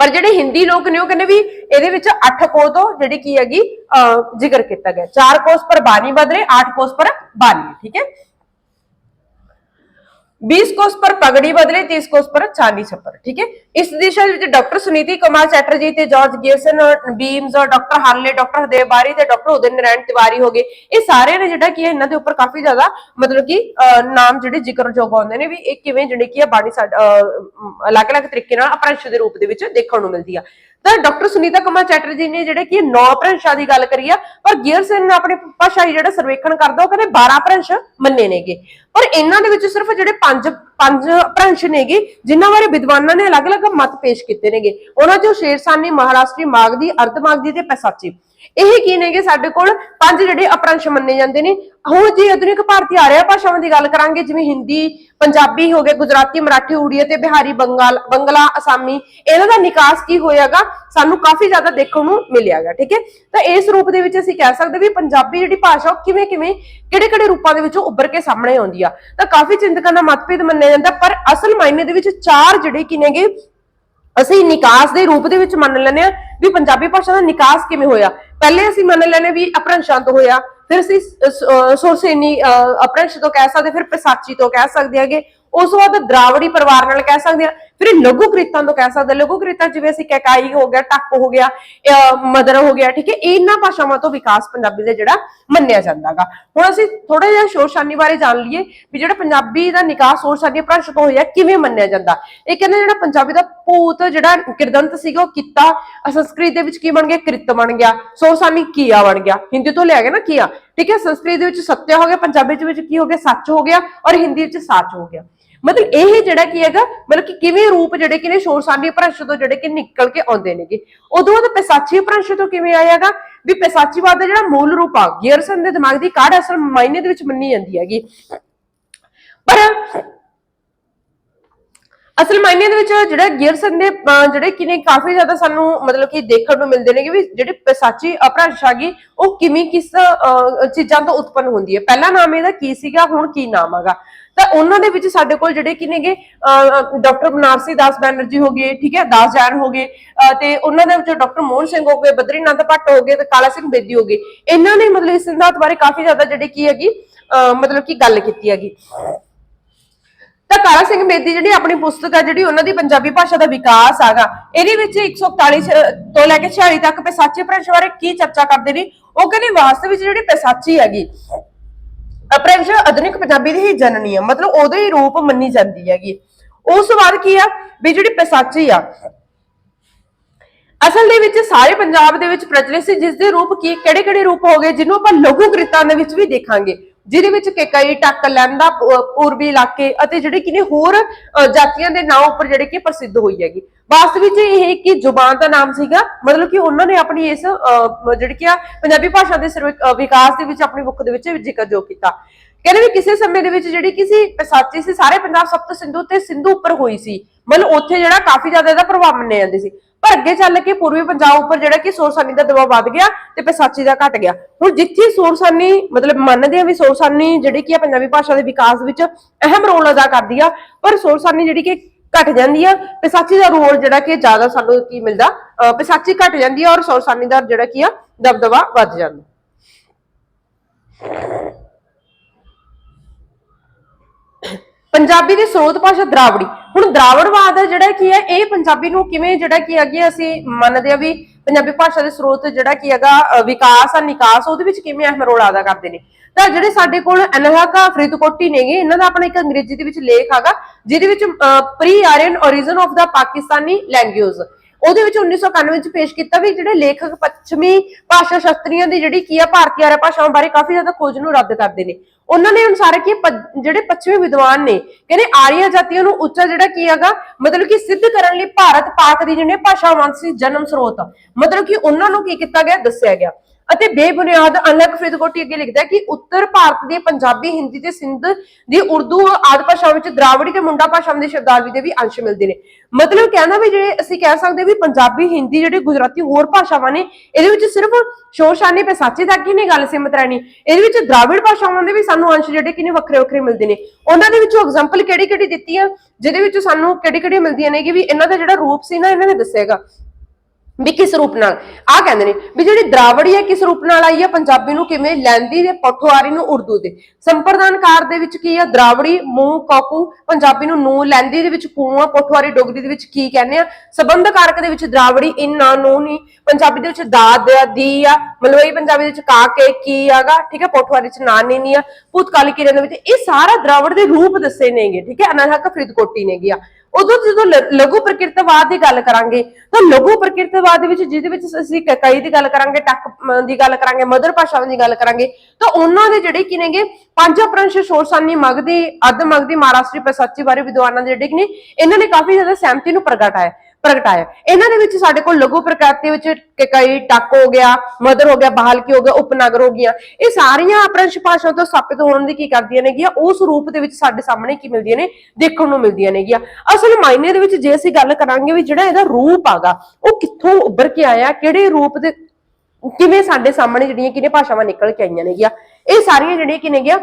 ਪਰ ਜਿਹੜੇ ਹਿੰਦੀ ਲੋਕ ਨੇ ਉਹ ਕਹਿੰਦੇ ਵੀ ਇਹਦੇ ਵਿੱਚ 8 ਕੋ ਤੋਂ ਜਿਹੜੀ ਕੀ ਹੈਗੀ ਅਹ ਜ਼ਿਕਰ ਕੀਤਾ ਗਿਆ 4 ਕੋਸ ਪਰ ਬਾਣੀ ਬਦਲੇ 8 ਕੋਸ ਪਰ ਬਾਣੀ ਠੀਕ ਹੈ 20 कोस पर पगड़ी बदले 30 कोस पर चांदी छप्पर ठीक है ਇਸ ਦਿਸ਼ਾ ਵਿੱਚ ਡਾਕਟਰ ਸੁਨੀਤੀ ਕੁਮਾਰ ਚੈਟਰਜੀ ਤੇ ਜਾਰਜ ਗੇਸਨ ਬੀਮਸ ਔਰ ਡਾਕਟਰ ਹਾਰਲੇ, ਡਾਕਟਰ ਹਰਦੇਵ ਬਾਰੀ ਤੇ ਡਾਕਟਰ ਉਦਨ ਨਾਰਾਇਣ ਤਿਵਾਰੀ ਹੋਗੇ ਇਹ ਸਾਰੇ ਨੇ ਜਿਹੜਾ ਕੀ ਇਹਨਾਂ ਦੇ ਉੱਪਰ ਕਾਫੀ ਜ਼ਿਆਦਾ ਮਤਲਬ ਕਿ ਨਾਮ ਜਿਹੜੇ ਜ਼ਿਕਰਯੋਗ ਆਉਂਦੇ ਨੇ ਵੀ ਇਹ ਕਿਵੇਂ ਜਿਹੜੇ ਕੀ ਆ ਬਾਣੀ ਅਲੱਗ-ਅਲੱਗ ਤਰੀਕੇ ਨਾਲ ਅਪਰੰਸ਼ ਦੇ ਰੂਪ ਦੇ ਵਿੱਚ ਦੇਖਣ ਨੂੰ ਮਿਲਦੀ ਆ। ਤਾਂ ਡਾਕਟਰ ਸੁਨੀਤਾ ਕੁਮਾਰ ਚੈਟਰਜੀ ਨੇ ਜਿਹੜੇ ਕਿ 9 ਪ੍ਰੰਸ਼ਾਂ ਦੀ ਗੱਲ ਕਰੀ ਆ, ਪਰ ਗੇਅਰਸਨ ਨੇ ਆਪਣੇ ਭਾਸ਼ਾਈ ਜਿਹੜਾ ਸਰਵੇਖਣ ਕਰਦਾ, ਉਹ ਕਹਿੰਦੇ 12 ਪ੍ਰੰਸ਼ ਮੰਨੇ ਨੇਗੇ। ਪਰ ਇਹਨਾਂ ਦੇ ਵਿੱਚ ਸਿਰਫ ਜਿਹੜੇ ਪੰਜ ਪੰਜ ਅਪਰੰਸ਼ ਨੇਗੇ, ਜਿਨ੍ਹਾਂ ਬਾਰੇ ਵਿਦਵਾਨਾਂ ਨੇ ਅਲੱਗ-ਅਲੱਗ ਮਤ ਪੇਸ਼ ਕੀਤੇ ਨੇਗੇ। ਉਹਨਾਂ ਚੋਂ ਸ਼ੇਰਸਾਨੀ ਮਹਾਰਾਸ਼ਟਰੀ ਮਾਗਦੀ ਅਰਧਮਾਗਦੀ ਤੇ ਪੈਸਾਚੀ। ਇਹ ਕੀ ਨੇਗੇ ਸਾਡੇ ਕੋਲ ਪੰਜ ਜਿਹੜੇ ਅਪਰੰਸ਼ ਮੰਨੇ ਜਾਂਦੇ ਨੇ। ਹੁਣ ਜੇ ਆਧੁਨਿਕ ਭਾਰਤੀ ਆਰਿਆ ਭਾਸ਼ਾਵਾਂ ਦੀ ਗੱਲ ਕਰਾਂਗੇ, ਜਿਵੇਂ ਹਿੰਦੀ, ਪੰਜਾਬੀ ਹੋ ਗਏ, ਗੁਜਰਾਤੀ, ਮਰਾਠੀ ਉੜੀਆ ਤੇ ਬਿਹਾਰੀ, ਬੰਗਾਲ, ਬੰਗਲਾ, ਅਸਾਮੀ, ਇਹਨਾਂ ਦਾ ਨਿਕਾਸ ਕੀ ਹੋਇਆਗਾ? ਸਾਨੂੰ ਕਾਫੀ ਜ਼ਿਆਦਾ ਦੇਖਣ ਨੂੰ ਮਿਲਿਆਗਾ, ਠੀਕ ਹੈ? ਤਾਂ ਇਸ ਰੂਪ ਦੇ ਵਿੱਚ ਅਸੀਂ ਕਹਿ ਸਕਦੇ ਵੀ ਪੰਜਾਬੀ ਜਿਹੜੀ ਭਾਸ਼ਾ, ਉਹ ਕਿਵੇਂ ਕਿਵੇਂ ਕਿਹੜੇ ਕਿਹੜੇ ਰੂਪਾਂ ਦੇ ਵਿੱਚੋਂ ਉੱਭਰ ਕੇ ਸਾਹਮਣੇ ਆਉਂਦੀ ਆ। ਤਾਂ ਕਾਫੀ ਚਿੰਤਕਾਂ ਦਾ ਮਤਭੇਦ ਮੰਨਿਆ ਜਾਂਦਾ, ਪਰ ਅਸਲ ਮਾਇਨੇ ਦੇ ਵਿੱਚ ਚਾਰ ਜਿਹੜੇ ਕੀ ਨੇਗੇ ਅਸੀਂ ਨਿਕਾਸ ਦੇ ਰੂਪ ਦੇ ਵਿੱਚ ਮੰਨ ਲੈਂਦੇ ਆ ਵੀ ਪੰਜਾਬੀ ਭਾਸ਼ਾ ਦਾ ਨਿਕਾਸ ਕਿਵੇਂ ਹੋਇਆ? ਪਹਿਲੇ ਅਸੀਂ ਮੰਨ ਲੈਂਦੇ ਵੀ ਅਪ੍ਰੰਸ਼ਾਂ ਤੋਂ ਹੋਇਆ, ਫਿਰ ਅਸੀਂ ਸ- ਸ- ਸੁਰਸੇਨੀ, ਅਹ, ਅਪ੍ਰੰਸ਼ ਤੋਂ ਕਹਿ ਸਕਦੇ ਫਿਰ ਪਸਾਚੀ ਤੋਂ ਕਹਿ ਸਕਦੇ ਹੈਗੇ। ਉਸ ਤੋਂ ਬਾਅਦ ਦਰਾਵੜੀ ਪਰਿਵਾਰ ਨਾਲ ਕਹਿ ਸਕਦੇ ਆ ਫਿਰ ਲਘੂ ਕ੍ਰਿਤਾਂ ਤੋਂ ਕਹਿ ਸਕਦੇ ਲਘੂ ਕ੍ਰਿਤਾਂ ਜਿਵੇਂ ਅਸੀਂ ਕਕਾਈ ਹੋ ਗਿਆ, ਟੱਪ ਹੋ ਗਿਆ ਮਦਰ ਹੋ ਗਿਆ, ਠੀਕ ਹੈ ਇਹਨਾਂ ਭਾਸ਼ਾਵਾਂ ਤੋਂ ਵਿਕਾਸ ਪੰਜਾਬੀ ਦਾ ਜਿਹੜਾ ਮੰਨਿਆ ਜਾਂਦਾਗਾ। ਹੁਣ ਅਸੀਂ ਥੋੜਾ ਜਿਹਾ ਸ਼ੋਰਸ਼ਾਨੀ ਬਾਰੇ ਜਾਣ ਲਈਏ ਵੀ ਜਿਹੜਾ ਪੰਜਾਬੀ ਦਾ ਨਿਕਾਸ ਸ਼ੋਰਸ਼ਾਨੀ ਭਾਸ਼ਾ ਤੋਂ ਹੋਇਆ, ਕਿਵੇਂ ਮੰਨਿਆ ਜਾਂਦਾ? ਇਹ ਕਹਿੰਦੇ ਜਿਹੜਾ ਪੰਜਾਬੀ ਦਾ ਭੂਤ ਜਿਹੜਾ ਕਿਰਦੰਤ ਸੀਗਾ, ਉਹ ਕੀਤਾ, ਸੰਸਕ੍ਰਿਤ ਦੇ ਵਿੱਚ ਕੀ ਬਣ ਗਿਆ? ਕ੍ਰਿਤ ਬਣ ਗਿਆ। ਸ਼ੋਰਸ਼ਾਨੀ ਕੀਆ ਬਣ ਗਿਆ। ਹਿੰਦੀ ਤੋਂ ਲਿਆ ਗਿਆ ਨਾ ਕੀਆ। ਠੀਕ ਹੈ, ਸੰਸਕ੍ਰਿਤ ਦੇ ਵਿੱਚ ਸੱਤਿਆ ਹੋ ਗਿਆ, ਪੰਜਾਬੀ ਦੇ ਵਿੱਚ ਕੀ ਹੋ ਗਿਆ? ਸੱਚ ਹੋ ਗਿਆ ਔਰ ਹਿੰਦੀ ਵਿੱਚ ਸੱਚ ਹੋ ਗਿਆ। ਮਤਲਬ ਇਹ ਜਿਹੜਾ ਕੀ ਹੈਗਾ ਮਤਲਬ ਕਿ ਕਿਵੇਂ ਰੂਪ ਜਿਹੜੇ ਕਿ ਨੇ ਸ਼ੋਰਸਾਨੀ ਭ੍ਰੰਸ਼ ਤੋਂ ਜਿਹੜੇ ਕਿ ਨਿਕਲ ਕੇ ਆਉਂਦੇ ਨੇਗੇ। ਉਦੋਂ ਬਾਅਦ ਪੈਸਾਚੀ ਭ੍ਰੰਸ਼ ਤੋਂ ਕਿਵੇਂ ਆਇਆਗਾ? ਵੀ ਪੈਸਾਚੀਵਾਦ ਦਾ ਜਿਹੜਾ ਮੂਲ ਰੂਪ ਆ ਗੀਅਰਸਨ ਦੇ ਦਿਮਾਗ ਦੀ ਕਾਢ ਅਸਲ ਮਾਇਨੇ ਦੇ ਵਿੱਚ ਮੰਨੀ ਜਾਂਦੀ ਹੈਗੀ। ਪਰ ਅਸਲ ਮਾਇਨੇ ਦੇ ਵਿੱਚ ਜਿਹੜਾ ਗੀਅਰਸਨ ਦੇ ਅਹ, ਜਿਹੜੇ ਕਿ ਨੇ ਕਾਫੀ ਜ਼ਿਆਦਾ ਸਾਨੂੰ ਮਤਲਬ ਕਿ ਦੇਖਣ ਨੂੰ ਮਿਲਦੇ ਨੇ ਕਿ ਵੀ ਜਿਹੜੇ ਪੈਸਾਚੀ ਅਪਭ੍ਰੰਸ਼ ਹੈਗੀ ਉਹ ਕਿਵੇਂ ਕਿਸ ਅਹ, ਚੀਜ਼ਾਂ ਤੋਂ ਉਤਪੰਨ ਹੁੰਦੀ ਹੈ। ਪਹਿਲਾ ਨਾਮ ਇਹਦਾ ਕੀ ਸੀਗਾ ਹੁਣ ਕੀ ਨਾਮ ਹੈਗਾ? ਤਾਂ ਉਹਨਾਂ ਦੇ ਵਿੱਚ ਸਾਡੇ ਕੋਲ ਜਿਹੜੇ ਕੀ ਨੇਗੇ ਡਾਕਟਰ ਬਨਾਰਸੀ ਦਾਸ ਬੈਨਰਜੀ ਹੋ ਗਏ, ਠੀਕ ਹੈ, ਦਾਸ ਜੈਨ ਹੋ ਗਏ ਤੇ ਉਹਨਾਂ ਦੇ ਵਿੱਚੋਂ ਡਾਕਟਰ ਮੋਹਨ ਸਿੰਘ ਹੋ ਗਏ, ਬਦਰੀਨਾਥ ਭੱਟ ਹੋ ਗਏ ਤੇ ਕਾਲਾ ਸਿੰਘ ਬੇਦੀ ਹੋ ਗਏ। ਇਹਨਾਂ ਨੇ ਮਤਲਬ ਇਸ ਸਿਧਾਂਤ ਬਾਰੇ ਕਾਫੀ ਜ਼ਿਆਦਾ ਜਿਹੜੇ ਕੀ ਹੈਗੀ ਮਤਲਬ ਕਿ ਗੱਲ ਕੀਤੀ ਹੈਗੀ। ਤਾਂ ਕਾਲਾ ਸਿੰਘ ਬੇਦੀ ਜਿਹੜੀ ਆਪਣੀ ਪੁਸਤਕ ਆ ਜਿਹੜੀ ਉਹਨਾਂ ਦੀ ਪੰਜਾਬੀ ਭਾਸ਼ਾ ਦਾ ਵਿਕਾਸ ਹੈਗਾ, ਇਹਦੇ ਵਿੱਚ 141 ਛ- ਤੋਂ ਲੈ ਕੇ 46 ਤੱਕ ਪੈਸਾਚੀ ਭ੍ਰੰਸ਼ ਬਾਰੇ ਕੀ ਚਰਚਾ ਕਰਦੇ ਨੇ, ਉਹ ਕਹਿੰਦੇ ਵਾਸਤਵ ਵਿੱਚ ਜਿਹੜੀ ਪੈਸਾਚੀ ਹੈਗੀ ਅਪ੍ਰੰਸ਼ ਆਧੁਨਿਕ ਪੰਜਾਬੀ ਦੀ ਹੀ ਜਨਨੀ ਆ, ਮਤਲਬ ਉਹਦੇ ਹੀ ਰੂਪ ਮੰਨੀ ਜਾਂਦੀ ਹੈਗੀ। ਉਸ ਤੋਂ ਬਾਅਦ ਕੀ ਆ ਵੀ ਜਿਹੜੀ ਪਸਾਚੀ ਆ, ਅਸਲ ਦੇ ਵਿੱਚ ਸਾਰੇ ਪੰਜਾਬ ਦੇ ਵਿੱਚ ਪ੍ਰਚਲਿਤ ਸੀ ਜਿਸ ਦੇ ਰੂਪ ਕੀ ਕਿਹੜੇ ਕਿਹੜੇ ਰੂਪ ਹੋ ਗਏ, ਜਿਹਨੂੰ ਆਪਾਂ ਲਘੂ ਕ੍ਰਿਤਾਂ ਦੇ ਵਿੱਚ ਵੀ ਦੇਖਾਂਗੇ। ਜਿਹਦੇ ਵਿੱਚ ਕਈ ਟੱਕ ਲਹਿੰਦਾ ਪੂਰਬੀ ਇਲਾਕੇ ਅਤੇ ਜਿਹੜੇ ਕਿ ਨੇ ਹੋਰ ਜਾਤੀਆਂ ਦੇ ਨਾਂ ਉੱਪਰ ਜਿਹੜੇ ਕਿ ਪ੍ਰਸਿੱਧ ਹੋਈ ਹੈਗੀ। ਵਾਸਤਵ ਵਿੱਚ ਇਹ ਕਿ ਜ਼ੁਬਾਨ ਦਾ ਨਾਮ ਸੀਗਾ ਮਤਲਬ ਕਿ ਉਹਨਾਂ ਨੇ ਆਪਣੀ ਇਸ ਅ, ਜਿਹੜੀ ਕਿ ਆ ਪੰਜਾਬੀ ਭਾਸ਼ਾ ਦੇ ਸਰਵ- ਵਿਕਾਸ ਦੇ ਵਿੱਚ ਆਪਣੀ ਬੁੱਕ ਦੇ ਵਿੱਚ ਜ਼ਿਕਰ ਜੋ ਕੀਤਾ। ਕਹਿੰਦੇ ਵੀ ਕਿਸੇ ਸਮੇਂ ਦੇ ਵਿੱਚ ਜਿਹੜੀ ਕਿ ਸੀ ਪਸਾਚੀ ਸੀ, ਸਾਰੇ ਪੰਜਾਬ ਸਪਤ ਸਿੰਧੂ ਤੇ ਸਿੰਧੂ ਉੱਪਰ ਹੋਈ ਸੀ। ਮਤਲਬ ਉੱਥੇ ਜਿਹੜਾ ਕਾਫੀ ਜ਼ਿਆਦਾ ਇਹਦਾ ਪ੍ਰਭਾਵ ਮੰਨੇ ਜਾਂਦੇ ਸੀ। ਪਰ ਅੱਗੇ ਚੱਲ ਕੇ ਪੂਰਬੀ ਪੰਜਾਬ ਉੱਪਰ ਜਿਹੜਾ ਕਿ ਸੋਰਸਾਨੀ ਦਾ ਦਬਾਅ ਵੱਧ ਗਿਆ ਤੇ ਪਸਾਚੀ ਦਾ ਘਟ ਗਿਆ। ਹੁਣ ਜਿੱਥੇ ਸੋਰਸਾਨੀ, ਮਤਲਬ ਮੰਨਦੇ ਆ ਵੀ ਸੋਰਸਾਨੀ ਜਿਹੜੀ ਕਿ ਆ ਪੰਜਾਬੀ ਭਾਸ਼ਾ ਦੇ ਵਿਕਾਸ ਵਿੱਚ ਅਹਿਮ ਰੋਲ ਅਦਾ ਕਰਦੀ ਆ, ਪਰ ਸੋਰਸਾਨੀ ਜਿਹੜੀ ਕਿ ਘਟ ਜਾਂਦੀ ਆ ਪਸਾਚੀ ਦਾ ਰੋਲ ਜਿਹੜਾ ਕਿ ਜ਼ਿਆਦਾ ਸਾਨੂੰ ਕੀ ਮਿਲਦਾ, ਅਹ ਪਸਾਚੀ ਘਟ ਜਾਂਦੀ ਆ ਔਰ ਸੋਰਸਾਨੀ ਦਾ ਜਿਹੜਾ ਕੀ ਆ ਦਬਦਬਾ ਵੱਧ ਜਾਂਦਾ। ਪੰਜਾਬੀ ਦੀ ਸਰੋਤ ਭਾਸ਼ਾ ਦਰਾਵੜੀ। ਹੁਣ ਦਰਾਵੜਵਾਦ ਹੈ ਜਿਹੜਾ ਕੀ ਹੈ, ਇਹ ਪੰਜਾਬੀ ਨੂੰ ਕਿਵੇਂ ਜਿਹੜਾ ਕੀ ਅੱਗੇ ਅਸੀਂ ਮੰਨਦੇ ਆ ਵੀ ਪੰਜਾਬੀ ਭਾਸ਼ਾ ਦੇ ਸਰੋਤ ਜਿਹੜਾ ਕੀ ਹੈਗਾ ਵਿਕਾਸ ਆ, ਨਿਕਾਸ, ਉਹਦੇ ਵਿੱਚ ਕਿਵੇਂ ਅਹਿਮ ਰੋਲ ਅਦਾ ਕਰਦੇ ਨੇ। ਤਾਂ ਜਿਹੜੇ ਸਾਡੇ ਕੋਲ ਅਨਹਾਕਾ, ਫਰੀਦਕੋਟੀ ਨੇਗੇ, ਇਹਨਾਂ ਦਾ ਆਪਣਾ ਇੱਕ ਅੰਗਰੇਜ਼ੀ ਦੇ ਵਿੱਚ ਲੇਖ ਹੈਗਾ, ਜਿਹਦੇ ਵਿੱਚ ਪ੍ਰੀ ਆਰੀਅਨ origin ਆਫ ਦਾ ਪਾਕਿਸਤਾਨੀ ਲੈਂਗੁਏਜ ਉਹਦੇ ਵਿੱਚ 1991 ਵਿੱਚ ਪੇਸ਼ ਕੀਤਾ ਵੀ ਜਿਹੜੇ ਲੇਖਕ ਪੱਛਮੀ ਭਾਸ਼ਾ ਸ਼ਾਸਤਰੀਆਂ ਦੀ ਜਿਹੜੀ ਕੀ ਆ, ਭਾਰਤੀ ਆਰਿਆ ਭਾਸ਼ਾਵਾਂ ਬਾਰੇ ਕਾਫੀ ਜ਼ਿਆਦਾ ਖੋਜ ਨੂੰ ਰੱਦ ਕਰਦੇ ਨੇ। ਉਹਨਾਂ ਨੇ ਅਨੁਸਾਰ ਕੀ ਜਿਹੜੇ ਪੱਛਮੀ ਵਿਦਵਾਨ ਨੇ, ਕਹਿੰਦੇ ਆਰੀਆ ਜਾਤੀਆਂ ਨੂੰ ਉੱਚਾ ਜਿਹੜਾ ਕੀ ਹੈਗਾ, ਮਤਲਬ ਕਿ ਸਿੱਧ ਕਰਨ ਲਈ ਭਾਰਤ ਪਾਕ ਦੀ ਜਿਹੜੇ ਭਾਸ਼ਾਵਾਂ ਸੀ, ਜਨਮ ਸਰੋਤ। ਮਤਲਬ ਕਿ ਉਹਨਾਂ ਨੂੰ ਕੀ ਕੀਤਾ ਗਿਆ, ਦੱਸਿਆ ਗਿਆ। ਅਤੇ ਬੇਬੁਨਿਆਦ ਅਲੱਗ ਫਰੀਦਕੋਟੀ ਅੱਗੇ ਲਿਖਦਾ ਹੈ ਕਿ ਉੱਤਰ ਭਾਰਤ ਦੀ ਪੰਜਾਬੀ, ਹਿੰਦੀ ਤੇ ਸਿੰਧ ਦੀ ਉਰਦੂ ਆਦਿ ਭਾਸ਼ਾਵਾਂ ਵਿੱਚ ਦਰਾਵੜੀ ਤੇ ਮੁੰਡਾ ਭਾਸ਼ਾਵਾਂ ਦੇ ਸ਼ਬਦਾਵਲੀ ਦੇ ਵੀ ਅੰਸ਼ ਮਿਲਦੇ ਨੇ। ਮਤਲਬ ਕਹਿੰਦਾ ਵੀ ਜਿਹੜੇ ਅਸੀਂ ਕਹਿ ਸਕਦੇ ਵੀ ਪੰਜਾਬੀ, ਹਿੰਦੀ ਜਿਹੜੇ ਗੁਜਰਾਤੀ ਹੋਰ ਭਾਸ਼ਾਵਾਂ ਨੇ, ਇਹਦੇ ਵਿੱਚ ਸਿਰਫ ਸ਼ੋਸ਼ਾਨੀ ਪੈਸਾਚੀ ਤੱਕ ਹੀ ਨਹੀਂ ਗੱਲ ਸੀਮਤ ਰਹਿਣੀ। ਇਹਦੇ ਵਿੱਚ ਦਰਾਵਿੜ ਭਾਸ਼ਾਵਾਂ ਦੇ ਵੀ ਸਾਨੂੰ ਅੰਸ਼ ਜਿਹੜੇ ਕਿੰਨੇ ਵੱਖਰੇ ਵੱਖਰੇ ਮਿਲਦੇ ਨੇ। ਉਹਨਾਂ ਦੇ ਵਿੱਚੋਂ ਐਗਜ਼ਾਮਪਲ ਕਿਹੜੀ ਕਿਹੜੀ ਦਿੱਤੀ ਆ, ਜਿਹਦੇ ਵਿੱਚ ਸਾਨੂੰ ਕਿਹੜੀ ਕਿਹੜੀ ਮਿਲਦੀਆਂ ਨੇ ਕਿ ਵੀ ਇਹਨਾਂ ਦਾ ਜਿਹੜਾ ਰੂਪ ਸੀ ਨਾ, ਇਹਨਾਂ ਨੇ ਦੱਸਿਆਗਾ ਵੀ ਕਿਸ ਰੂਪ ਨਾਲ? ਆ ਕਹਿੰਦੇ ਨੇ ਵੀ ਜਿਹੜੀ ਦਰਾਵੜੀ ਹੈ ਕਿਸ ਰੂਪ ਨਾਲ ਆਈ ਹੈ? ਪੰਜਾਬੀ ਨੂੰ ਕਿਵੇਂ ਲੈਂਦੀ ਦੇ ਪਠੁਆਰੀ ਨੂੰ ਉਰਦੂ ਦੇ। ਸੰਪਰਦਾਨਕਾਰ ਦੇ ਵਿੱਚ ਕੀ ਹੈ ਦਰਾਵੜੀ, ਮੂੰਹ, ਕਾਕੂ, ਪੰਜਾਬੀ ਨੂੰ ਨੂੰ ਲੈਂਦੀ ਦੇ ਵਿੱਚ ਕੂ ਆ ਪਠੁਆਰੀ ਡੋਗਰੀ ਦੇ ਵਿੱਚ ਕੀ ਕਹਿੰਦੇ ਆ? ਸਬੰਧ ਕਾਰਕ ਦੇ ਵਿੱਚ ਦਰਾਵੜੀ ਇਨ ਨਾ ਨੂੰ ਨਹੀਂ। ਪੰਜਾਬੀ ਦੇ ਵਿੱਚ ਦਾਦ ਆ, ਦੀ ਆ, ਮਲਵਈ ਪੰਜਾਬੀ ਦੇ ਵਿੱਚ ਕਾ, ਕੇ, ਕੀ ਆਗਾ, ਠੀਕ ਹੈ? ਪਠੁਆਰੀ ਚ ਨਾ ਨਹੀਂ ਨਹੀਂ ਆ। ਭੂਤਕਾਲੀ ਕਿਰਿਆ ਦੇ ਵਿੱਚ ਇਹ ਸਾਰਾ ਦਰਾਵੜ ਦੇ ਰੂਪ ਦੱਸੇ ਨੇਗੇ, ਠੀਕ ਹੈ? ਅਨਹਕ ਫਰੀਦਕੋਟੀ ਨੇਗੀ ਆ। ਉਦੋਂ ਜਦੋਂ ਲਘੂ ਪ੍ਰਕਿਰਤਵਾਦ ਦੀ ਗੱਲ ਕਰਾਂਗੇ, ਤਾਂ ਲਘੂ ਪ੍ਰਕਿਰਤਵਾਦ ਦੇ ਵਿੱਚ, ਜਿਹਦੇ ਵਿੱਚ ਅਸੀਂ ਕਈ ਦੀ ਗੱਲ ਕਰਾਂਗੇ, ਟੱਕ ਦੀ ਗੱਲ ਕਰਾਂਗੇ, ਮਦਰ ਭਾਸ਼ਾਵਾਂ ਦੀ ਗੱਲ ਕਰਾਂਗੇ, ਤਾਂ ਉਹਨਾਂ ਦੇ ਜਿਹੜੇ ਕੀ ਨੇਗੇ, ਪੰਜ ਅਪ੍ਰੰਸ਼ ਸ਼ੋਰਸਾਨੀ ਮਗਦੀ, ਅੱਧ ਮਗਦੀ ਮਹਾਰਾਸ਼ਟਰੀ ਪ੍ਰਸਾਚੀ ਬਾਰੇ ਵਿਦਵਾਨਾਂ ਦੇ ਜਿਹੜੇ ਕਿ ਨੇ, ਇਹਨਾਂ ਨੇ ਕਾਫੀ ਜ਼ਿਆਦਾ ਸਹਿਮਤੀ ਨੂੰ ਪ੍ਰਗਟਾਇਆ ਪ੍ਰਗਟਾਇਆ ਇਹਨਾਂ ਦੇ ਵਿੱਚ ਸਾਡੇ ਕੋਲ ਲਘੂ ਪ੍ਰਕਾਰ ਦੇ ਵਿੱਚ ਕਈ ਟੱਕ ਹੋ ਗਿਆ, ਮਦਰ ਹੋ ਗਿਆ, ਬਹਾਲਕੀ ਹੋ ਗਿਆ, ਉਪਨਗਰ ਹੋ ਗਈਆਂ। ਇਹ ਸਾਰੀਆਂ ਅਪਰੰਸ਼ ਭਾਸ਼ਾ ਤੋਂ ਸਥਾਪਿਤ ਹੋਣ ਦੀ ਕੀ ਕਰਦੀਆਂ ਨੇਗੀਆਂ? ਉਸ ਰੂਪ ਦੇ ਵਿੱਚ ਸਾਡੇ ਸਾਹਮਣੇ ਕੀ ਮਿਲਦੀਆਂ ਨੇ? ਦੇਖਣ ਨੂੰ ਮਿਲਦੀਆਂ ਨੇਗੀਆਂ। ਅਸਲ ਮਾਇਨੇ ਦੇ ਵਿੱਚ ਜੇ ਅਸੀਂ ਗੱਲ ਕਰਾਂਗੇ ਵੀ ਜਿਹੜਾ ਇਹਦਾ ਰੂਪ ਆਗਾ, ਉਹ ਕਿੱਥੋਂ ਉੱਭਰ ਕੇ ਆਇਆ, ਕਿਹੜੇ ਰੂਪ ਦੇ ਕਿਵੇਂ ਸਾਡੇ ਸਾਹਮਣੇ ਜਿਹੜੀਆਂ ਕਿਨੇ ਭਾਸ਼ਾਵਾਂ ਨਿਕਲ ਕੇ ਆਈਆਂ ਨੇਗੀਆਂ? ਇਹ ਸਾਰੀਆਂ ਜਿਹੜੀਆਂ ਕਿ ਨੇਗੀਆਂ,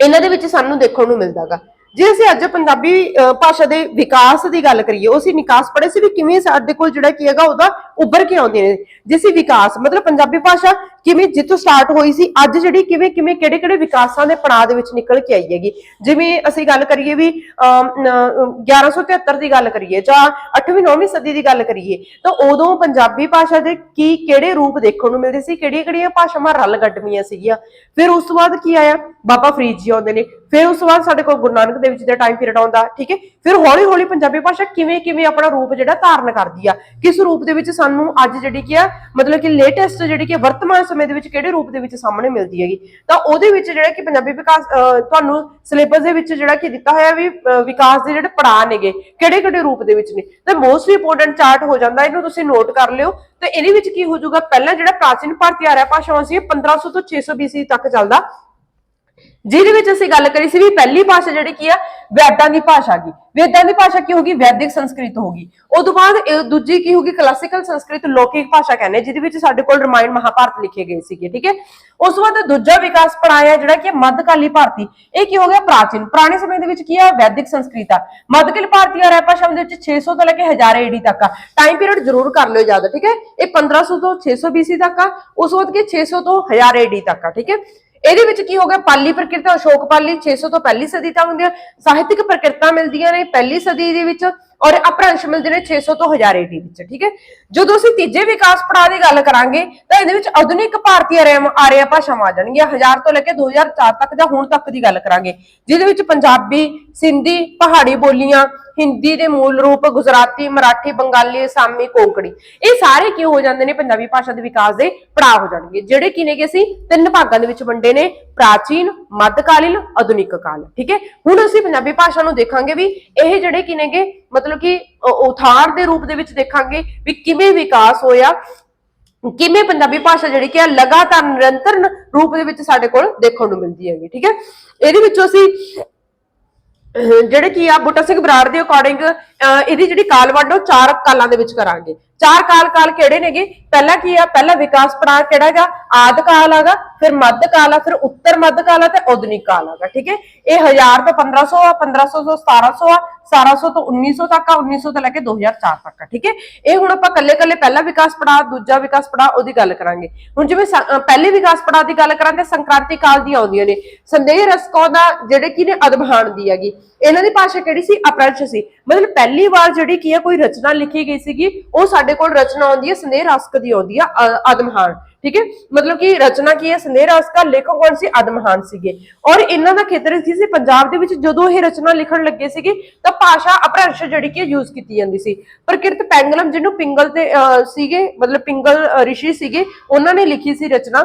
ਇਹਨਾਂ ਦੇ ਵਿੱਚ ਸਾਨੂੰ ਦੇਖਣ ਨੂੰ ਮਿਲਦਾਗਾ। ਜੇ ਅਸੀਂ ਅੱਜ ਪੰਜਾਬੀ ਅਹ, ਭਾਸ਼ਾ ਦੇ ਵਿਕਾਸ ਦੀ ਗੱਲ ਕਰੀਏ ਉਹ ਅਸੀਂ ਨਿਕਾਸ ਪੜ੍ਹੇ ਸੀ ਵੀ ਕਿਵੇਂ ਸਾਡੇ ਕੋਲ ਜਿਹੜਾ ਕੀ ਹੈਗਾ ਉਹਦਾ ਉੱਭਰ ਕੇ ਆਉਂਦੇ ਨੇ। ਜੇ ਅਸੀਂ ਵਿਕਾਸ ਮਤਲਬ ਪੰਜਾਬੀ ਭਾਸ਼ਾ ਕਿਵੇਂ ਜਿੱਥੋਂ ਸਟਾਰਟ ਹੋਈ ਸੀ ਅੱਜ ਜਿਹੜੀ ਕਿਵੇਂ ਕਿਵੇਂ ਕਿਹੜੇ ਕਿਹੜੇ ਵਿਕਾਸਾਂ ਦੇ ਪੜਾਅ ਦੇ ਵਿੱਚ ਨਿਕਲ ਕੇ ਆਈ ਹੈਗੀ। ਜਿਵੇਂ ਅਸੀਂ ਗੱਲ ਕਰੀਏ ਵੀ ਅਮ, ਨ- 1173 ਦੀ ਗੱਲ ਕਰੀਏ ਜਾਂ 8ਵੀਂ 9ਵੀਂ ਸਦੀ ਦੀ ਗੱਲ ਕਰੀਏ ਤਾਂ ਉਦੋਂ ਪੰਜਾਬੀ ਭਾਸ਼ਾ ਦੇ ਕੀ ਕਿਹੜੇ ਰੂਪ ਦੇਖਣ ਨੂੰ ਮਿਲਦੇ ਸੀ ਕਿਹੜੀਆਂ ਕਿਹੜੀਆਂ ਭਾਸ਼ਾਵਾਂ ਰਲ ਗੱਡਮੀਆਂ ਸੀਗੀਆਂ। ਫਿਰ ਉਸ ਤੋਂ ਬਾਅਦ ਕੀ ਆਇਆ? ਬਾਬਾ ਫਰੀਦ ਜੀ ਆਉਂਦੇ ਨੇ। ਫਿਰ ਉਸ ਤੋਂ ਬਾਅਦ ਸਾਡੇ ਕੋਲ ਗੁਰੂ ਨਾਨਕ ਦੇਵ ਜੀ ਦਾ ਟਾਈਮ ਪੀਰੀਅਡ ਆਉਂਦਾ, ਠੀਕ ਹੈ? ਫਿਰ ਹੌਲੀ ਹੌਲੀ ਪੰਜਾਬੀ ਭਾਸ਼ਾ ਕਿਵੇਂ ਕਿਵੇਂ ਆਪਣਾ ਰੂਪ ਜਿਹੜਾ ਧਾਰਨ ਕਰਦੀ ਆ? ਕਿਸ ਰੂਪ ਦੇ ਵਿੱਚ ਸਾਨੂੰ ਅੱਜ ਜਿਹੜੀ ਕੀ ਆ, ਮਤਲਬ ਕਿ ਲੇਟੈਸਟ ਜਿਹੜੀ ਕਿ ਵਰਤਮਾਨ ਸਮੇਂ ਦੇ ਵਿੱਚ ਕਿਹੜੇ ਰੂਪ ਦੇ ਵਿੱਚ ਸਾਹਮਣੇ ਮਿਲਦੀ ਹੈਗੀ? ਤਾਂ ਉਹਦੇ ਵਿੱਚ ਜਿਹੜਾ ਕਿ ਪੰਜਾਬੀ ਵਿਕਾਸ ਤੁਹਾਨੂੰ ਸਿਲੇਬਸ ਦੇ ਵਿੱਚ ਜਿਹੜਾ ਕਿ ਦਿੱਤਾ ਹੋਇਆ ਵੀ ਵਿਕਾਸ ਦੇ ਜਿਹੜੇ ਪੜਾਅ ਨੇਗੇ ਕਿਹੜੇ ਕਿਹੜੇ ਰੂਪ ਦੇ ਵਿੱਚ ਨੇ? ਤਾਂ ਮੋਸਟ ਇੰਪੋਰਟੈਂਟ ਚਾਰਟ ਹੋ ਜਾਂਦਾ, ਇਹਨੂੰ ਤੁਸੀਂ ਨੋਟ ਕਰ ਲਿਓ। ਤੇ ਇਹਦੇ ਵਿੱਚ ਕੀ ਹੋ ਜਾਊਗਾ, ਪਹਿਲਾਂ ਜਿਹੜਾ ਪ੍ਰਾਚੀਨ ਭਾਰਤੀ ਆਰਿਆ ਭਾਸ਼ਾਵਾਂ ਸੀ, ਇਹ 1500 ਤੋਂ 600 BC ਤੱਕ ਚੱਲਦਾ। ਜਿਹਦੇ ਵਿੱਚ ਅਸੀਂ ਗੱਲ ਕਰੀ ਸੀ ਵੀ ਪਹਿਲੀ ਭਾਸ਼ਾ ਜਿਹੜੀ ਕੀ ਆ, ਵੈਦਾਂ ਦੀ ਭਾਸ਼ਾ ਕੀ ਵੇਦਾਂ ਦੀ ਭਾਸ਼ਾ ਕੀ ਹੋਗੀ ਵੈਦਿਕ ਸੰਸਕ੍ਰਿਤ ਹੋਗੀ ਉਸ ਤੋਂ ਬਾਅਦ ਦੂਜੀ ਕੀ ਹੋਗੀ ਕਲਾਸਿਕਲ ਸੰਸਕ੍ਰਿਤ ਲੌਕਿਕ ਭਾਸ਼ਾ ਕਹਿੰਦੇ, ਜਿਹਦੇ ਵਿੱਚ ਸਾਡੇ ਕੋਲ ਰਾਮਾਇਣ ਮਹਾਭਾਰਤ ਲਿਖੇ ਗਏ ਸੀਗੇ, ਠੀਕ ਹੈ? ਉਸ ਤੋਂ ਬਾਅਦ ਦੂਜਾ ਵਿਕਾਸ ਪੜਾਇਆ ਜਿਹੜਾ ਕਿ ਮੱਧਕਾਲੀ ਭਾਰਤੀ। ਇਹ ਕੀ ਹੋ ਗਿਆ? ਪ੍ਰਾਚੀਨ। ਪੁਰਾਣੇ ਸਮੇਂ ਦੇ ਵਿੱਚ ਕੀ ਆ? ਵੈਦਿਕ ਸੰਸਕ੍ਰਿਤ ਆ। ਮੱਧਕਾਲੀ ਭਾਰਤੀ ਆ ਭਾਸ਼ਾ ਦੇ ਵਿੱਚ 600 ਤੋਂ ਲੈ ਕੇ 1000 ਏਡੀ ਤੱਕ ਆ। ਟਾਈਮ ਪੀਰੀਅਡ ਜ਼ਰੂਰ ਕਰ ਲਿਓ ਯਾਦ, ਠੀਕ ਹੈ? ਇਹ 1500 ਤੋਂ 600 BC ਤੱਕ ਆ। ਉਸ ਤੋਂ ਬਾਅਦ ਕੀ 600 ਤੋਂ 1000 ਏਡੀ ਤੱਕ ਆ, ਠੀਕ ਹੈ? ਇਹਦੇ ਵਿੱਚ ਕੀ ਹੋ ਗਿਆ? ਪਾਲੀ ਪ੍ਰਕਿਰਤਾ, ਅਸ਼ੋਕ ਪਾਲੀ 600 ਤੋਂ ਪਹਿਲੀ ਸਦੀ ਤੱਕ ਹੁੰਦੀਆਂ, ਸਾਹਿਤਿਕ ਪ੍ਰਕਿਰਤਾ ਮਿਲਦੀਆਂ ਨੇ ਪਹਿਲੀ ਸਦੀ ਦੇ ਵਿੱਚ ਔਰ ਅਪਰੰਸ਼ ਮਿਲਦੇ ਨੇ 600 ਤੋਂ 1000 ਏਡੀ ਵਿੱਚ, ਠੀਕ ਹੈ? ਜਦੋਂ ਅਸੀਂ ਤੀਜੇ ਵਿਕਾਸ ਪੜਾਅ ਦੀ ਗੱਲ ਕਰਾਂਗੇ, ਤਾਂ ਇਹਦੇ ਵਿੱਚ ਆਧੁਨਿਕ ਭਾਰਤੀ ਆਰਿਆ ਆਰਿਆ ਭਾਸ਼ਾਵਾਂ ਆ ਜਾਣਗੀਆਂ। 1000 ਤੋਂ ਲੈ ਕੇ 2004 ਤੱਕ ਜਾਂ ਹੁਣ ਤੱਕ ਦੀ ਗੱਲ ਕਰਾਂਗੇ, ਜਿਹਦੇ ਵਿੱਚ ਪੰਜਾਬੀ, ਸਿੰਧੀ, ਪਹਾੜੀ ਬੋਲੀਆਂ ਹਿੰਦੀ ਦੇ ਮੂਲ ਰੂਪ ਗੁਜਰਾਤੀ, ਮਰਾਠੀ, ਬੰਗਾਲੀ, ਅਸਾਮੀ, ਕੋਂਕਣੀ। ਇਹ ਸਾਰੇ ਕੀ ਹੋ ਜਾਂਦੇ ਨੇ? ਪੰਜਾਬੀ ਭਾਸ਼ਾ ਦੇ ਵਿਕਾਸ ਦੇ ਪੜਾਅ ਹੋ ਜਾਣਗੇ। ਜਿਹੜੇ ਕੀ ਨੇਗੇ ਅਸੀਂ? ਤਿੰਨ ਭਾਗਾਂ ਦੇ ਵਿੱਚ ਵੰਡੇ ਨੇ। ਪ੍ਰਾਚੀਨ, ਮੱਧਕਾਲੀਨ, ਆਧੁਨਿਕ ਕਾਲ। ਠੀਕ ਹੈ? ਹੁਣ ਅਸੀਂ ਪੰਜਾਬੀ ਭਾਸ਼ਾ ਨੂੰ ਦੇਖਾਂਗੇ ਵੀ ਇਹ ਜਿਹੜੇ ਕੀ ਨੇਗੇ? ਮਤਲਬ ਕਿ ਉਥਾਰ ਦੇ ਰੂਪ ਦੇ ਵਿੱਚ ਦੇਖਾਂਗੇ ਵੀ ਕਿਵੇਂ ਵਿਕਾਸ ਹੋਇਆ। ਕਿਵੇਂ ਪੰਜਾਬੀ ਭਾਸ਼ਾ ਜਿਹੜੀ ਕਿ ਆ ਲਗਾਤਾਰ ਨਿਰੰਤਰ ਰੂਪ ਦੇ ਵਿੱਚ ਸਾਡੇ ਕੋਲ ਦੇਖਣ ਨੂੰ ਮਿਲਦੀ ਹੈਗੀ। ਠੀਕ ਹੈ? ਇਹਦੇ ਵਿੱਚੋਂ ਅਸੀਂ ਜਿਹੜੇ ਕੀ ਆ ਬੁੱਟਾ ਸਿੰਘ ਬਰਾੜ ਦੇ ਅਕੋਰਡਿੰਗ ਇਹਦੀ ਜਿਹੜੀ ਕਾਲ ਵੰਡ ਉਹ ਚਾਰ ਕਾਲਾਂ ਦੇ ਵਿੱਚ ਕਰਾਂਗੇ। ਚਾਰ ਕਾਲ ਕਾਲ ਕਿਹੜੇ ਨੇਗੇ? ਪਹਿਲਾ ਕੀ ਆ? ਪਹਿਲਾ ਵਿਕਾਸ ਪੜਾਅ ਕਿਹੜਾ ਹੈਗਾ? ਆਦ ਕਾਲ ਹੈਗਾ, ਫਿਰ ਮੱਧ ਕਾਲ ਆ, ਫਿਰ ਉੱਤਰ ਮੱਧ ਕਾਲ ਆ ਤੇ ਆਧੁਨਿਕ ਕਾਲ ਹੈਗਾ, ਠੀਕ ਹੈ? ਇਹ 1000 ਤੋਂ 1500 ਆ 1500 ਤੋਂ 1700 ਆ 1700 ਤੋਂ 1900 ਤੱਕ ਆ 1900 ਤੋਂ ਲੈ ਕੇ 2004 ਤੱਕ ਆ, ਠੀਕ ਹੈ? ਇਹ ਹੁਣ ਆਪਾਂ ਕੱਲੇ ਕੱਲੇ ਪਹਿਲਾ ਵਿਕਾਸ ਪੜਾਅ, ਦੂਜਾ ਵਿਕਾਸ ਪੜਾਅ ਉਹਦੀ ਗੱਲ ਕਰਾਂਗੇ। ਹੁਣ ਜਿਵੇਂ ਸ- ਪਹਿਲੇ ਵਿਕਾਸ ਪੜਾਅ ਦੀ ਗੱਲ ਕਰਾਂਗੇ, ਸੰਕ੍ਰਾਂਤੀ ਕਾਲ ਦੀਆਂ ਆਉਂਦੀਆਂ ਨੇ। ਸੰਦੇਹ ਰਸਕੋ ਦਾ ਜਿਹੜੇ ਕੀ ਨੇ ਅਦਬਹਾਨ ਦੀ ਹੈਗੀ। ਇਹਨਾਂ ਦੀ ਭਾਸ਼ਾ ਕਿਹੜੀ ਸੀ? ਅਪਰੰਸ਼ ਸੀ। ਮਤਲਬ ਪਹਿਲੀ ਵਾਰ ਜਿਹੜੀ ਕੀ ਹੈ ਕੋਈ ਰਚਨਾ ਲਿਖੀ ਗਈ ਸੀਗੀ ਉਹ ਸਾਡੇ ਕੋਲ ਰਚਨਾ ਆਉਂਦੀ ਹੈ ਸੰਦੇਹ ਰਸਕ ਦੀ ਆਉਂਦੀ ਆ ਅ- ਠੀਕ ਹੈ? ਮਤਲਬ ਕਿ ਰਚਨਾ ਕੀ ਹੈ ਸੰਦੇਹ ਰਸ ਦਾ ਲੇਖਕ ਕੌਣ ਸੀ? ਅਦਮਹਾਨ ਸੀਗੇ। ਔਰ ਇਹਨਾਂ ਦਾ ਖੇਤਰ ਕੀ ਸੀ ਪੰਜਾਬ ਦੇ ਵਿੱਚ ਜਦੋਂ ਇਹ ਰਚਨਾ ਲਿਖਣ ਲੱਗੇ ਸੀਗੇ ਤਾਂ ਭਾਸ਼ਾ ਅਪਭ੍ਰੰਸ਼ ਜਿਹੜੀ ਕਿ ਯੂਜ਼ ਕੀਤੀ ਜਾਂਦੀ ਸੀ। ਪ੍ਰਕਿਰਤ ਪੈਂਗਲਮ ਜਿਹਨੂੰ ਪਿੰਗਲ ਤੇ ਅਹ, ਸੀਗੇ ਮਤਲਬ ਪਿੰਗਲ ਰਿਸ਼ੀ ਸੀਗੇ ਉਹਨਾਂ ਨੇ ਲਿਖੀ ਸੀ ਰਚਨਾ।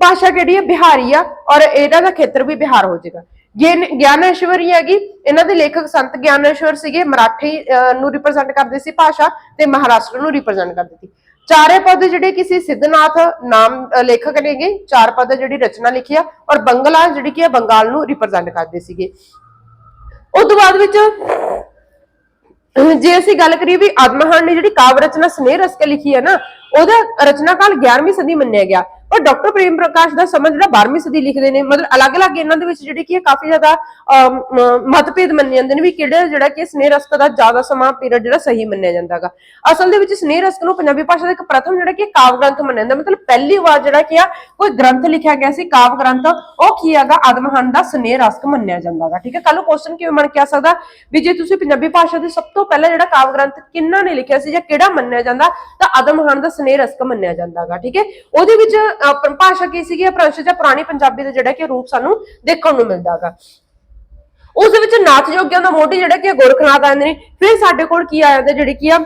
ਭਾਸ਼ਾ ਜਿਹੜੀ ਹੈ ਬਿਹਾਰੀ ਆ ਔਰ ਇਹਨਾਂ ਦਾ ਖੇਤਰ ਵੀ ਬਿਹਾਰ ਹੋ ਜਾਏਗਾ। ਗਿਆਨੇਸ਼ਵਰੀ ਹੈਗੀ। ਇਹਨਾਂ ਦੇ ਲੇਖਕ ਸੰਤ ਗਿਆਨੇਸ਼ਵਰ ਸੀਗੇ ਮਰਾਠੀ ਅਹ, ਨੂੰ ਰਿਪਰੈਜ਼ੈਂਟ ਕਰਦੇ ਸੀ ਭਾਸ਼ਾ ਤੇ ਮਹਾਰਾਸ਼ਟਰ ਨੂੰ ਰਿਪਰੈਜ਼ੈਂਟ ਕਰਦੇ ਸੀ। ਚਾਰੇ ਪਦ ਜਿਹੜੇ ਕਿਸੇ ਸਿੱਧਨਾਥ ਨਾਮ ਲੇਖਕ ਨੇਗੇ। ਚਾਰ ਪਦ ਜਿਹੜੀ ਰਚਨਾ ਲਿਖੀ ਆ ਔਰ ਬੰਗਲਾ ਜਿਹੜੀ ਕੀ ਹੈ ਬੰਗਾਲ ਨੂੰ ਰਿਪਰੈਜ਼ੈਂਟ ਕਰਦੇ ਸੀਗੇ। ਉਸ ਤੋਂ ਬਾਅਦ ਵਿੱਚ ਜੇ ਅਸੀਂ ਗੱਲ ਕਰੀਏ ਵੀ ਆਦਮਹਾਨ ਨੇ ਜਿਹੜੀ ਕਾਵ ਰਚਨਾ ਸਨੇਹ ਰਸ ਕੇ ਲਿਖੀ ਹੈ ਨਾ ਉਹਦਾ ਰਚਨਾ ਕਾਲ 11ਵੀਂ ਸਦੀ ਮੰਨਿਆ ਗਿਆ। ਔਰ ਡਾਕਟਰ ਪ੍ਰੇਮ ਪ੍ਰਕਾਸ਼ ਦਾ ਸਮਾਂ ਜਿਹੜਾ 12ਵੀਂ ਸਦੀ ਲਿਖਦੇ ਨੇ, ਮਤਲਬ ਅਲੱਗ-ਅਲੱਗ ਇਹਨਾਂ ਦੇ ਵਿੱਚ ਜਿਹੜੀ ਕਿ ਹੈ ਕਾਫੀ ਜ਼ਿਆਦਾ ਮਤਭੇਦ ਮੰਨੇ ਜਾਂਦੇ ਨੇ ਵੀ ਕਿਹੜਾ ਜਿਹੜਾ ਕਿ ਸਨੇਹ ਰਸਕ ਦਾ ਜ਼ਿਆਦਾ ਸਮਾਂ ਪੀਰੀਅਡ ਜਿਹੜਾ ਸਹੀ ਮੰਨਿਆ ਜਾਂਦਾਗਾ ਅਸਲ ਦੇ ਵਿੱਚ ਸਨੇਹ ਰਸਕ ਨੂੰ ਪੰਜਾਬੀ ਭਾਸ਼ਾ ਦਾ ਇੱਕ ਪ੍ਰਥਮ ਜਿਹੜਾ ਕਿ ਕਾਵ ਗ੍ਰੰਥ ਮੰਨਿਆ ਜਾਂਦਾ, ਮਤਲਬ ਪਹਿਲੀ ਵਾਰ ਜਿਹੜਾ ਕਿ ਆ ਕੋਈ ਗ੍ਰੰਥ ਲਿਖਿਆ ਗਿਆ ਸੀ, ਕਾਵ ਗ੍ਰੰਥ, ਉਹ ਕੀ ਹੈਗਾ, ਆਦਮਹਾਨ ਦਾ ਸਨੇਹ ਰਸਕ ਮੰਨਿਆ ਜਾਂਦਾਗਾ ਠੀਕ ਹੈ? ਕੱਲ ਨੂੰ ਕੁਐਸਚਨ ਕਿਵੇਂ ਬਣ ਕੇ ਆ ਸਕਦਾ? ਵੀ ਜੇ ਤੁਸੀਂ ਪੰਜਾਬੀ ਭਾਸ਼ਾ ਦੇ ਸਭ ਤੋਂ ਪਹਿਲਾਂ ਜਿਹੜਾ ਕਾਵ ਗ੍ਰੰਥ ਕਿੰਨਾ ਨੇ ਲਿਖਿਆ ਸੀ ਜਾਂ ਕਿਹੜਾ ਮੰਨਿਆ ਜਾਂਦਾ, ਤਾਂ ਆਦਮਹਾਨ ਦਾ ਸਨੇਹ ਰਸਕ ਮੰਨਿਆ ਜਾਂਦਾਗਾ ਠੀਕ ਹੈ? ਉਹਦੇ ਵਿੱਚ ਅਹ, ਭਾਸ਼ਾ ਕੀ ਸੀਗੀ? ਅਪਭ੍ਰੰਸ਼ ਜਾਂ ਪੁਰਾਣੀ ਪੰਜਾਬੀ ਦਾ ਜਿਹੜਾ ਕਿ ਰੂਪ ਸਾਨੂੰ ਦੇਖਣ ਨੂੰ ਮਿਲਦਾਗਾ। ਉਸ ਦੇ ਵਿੱਚ ਨਾਥ ਯੋਗੀਆਂ ਦਾ ਮੋਢੀ ਜਿਹੜਾ ਕਿ ਗੁਰਖਨਾਥ ਗੋਰਖਨਾਥ ਆਉਂਦੇ ਨੇ ਫਿਰ ਸਾਡੇ ਕੋਲ ਕੀ ਆ ਜਾਂਦਾ ਜਿਹੜੀ ਕੀ ਆ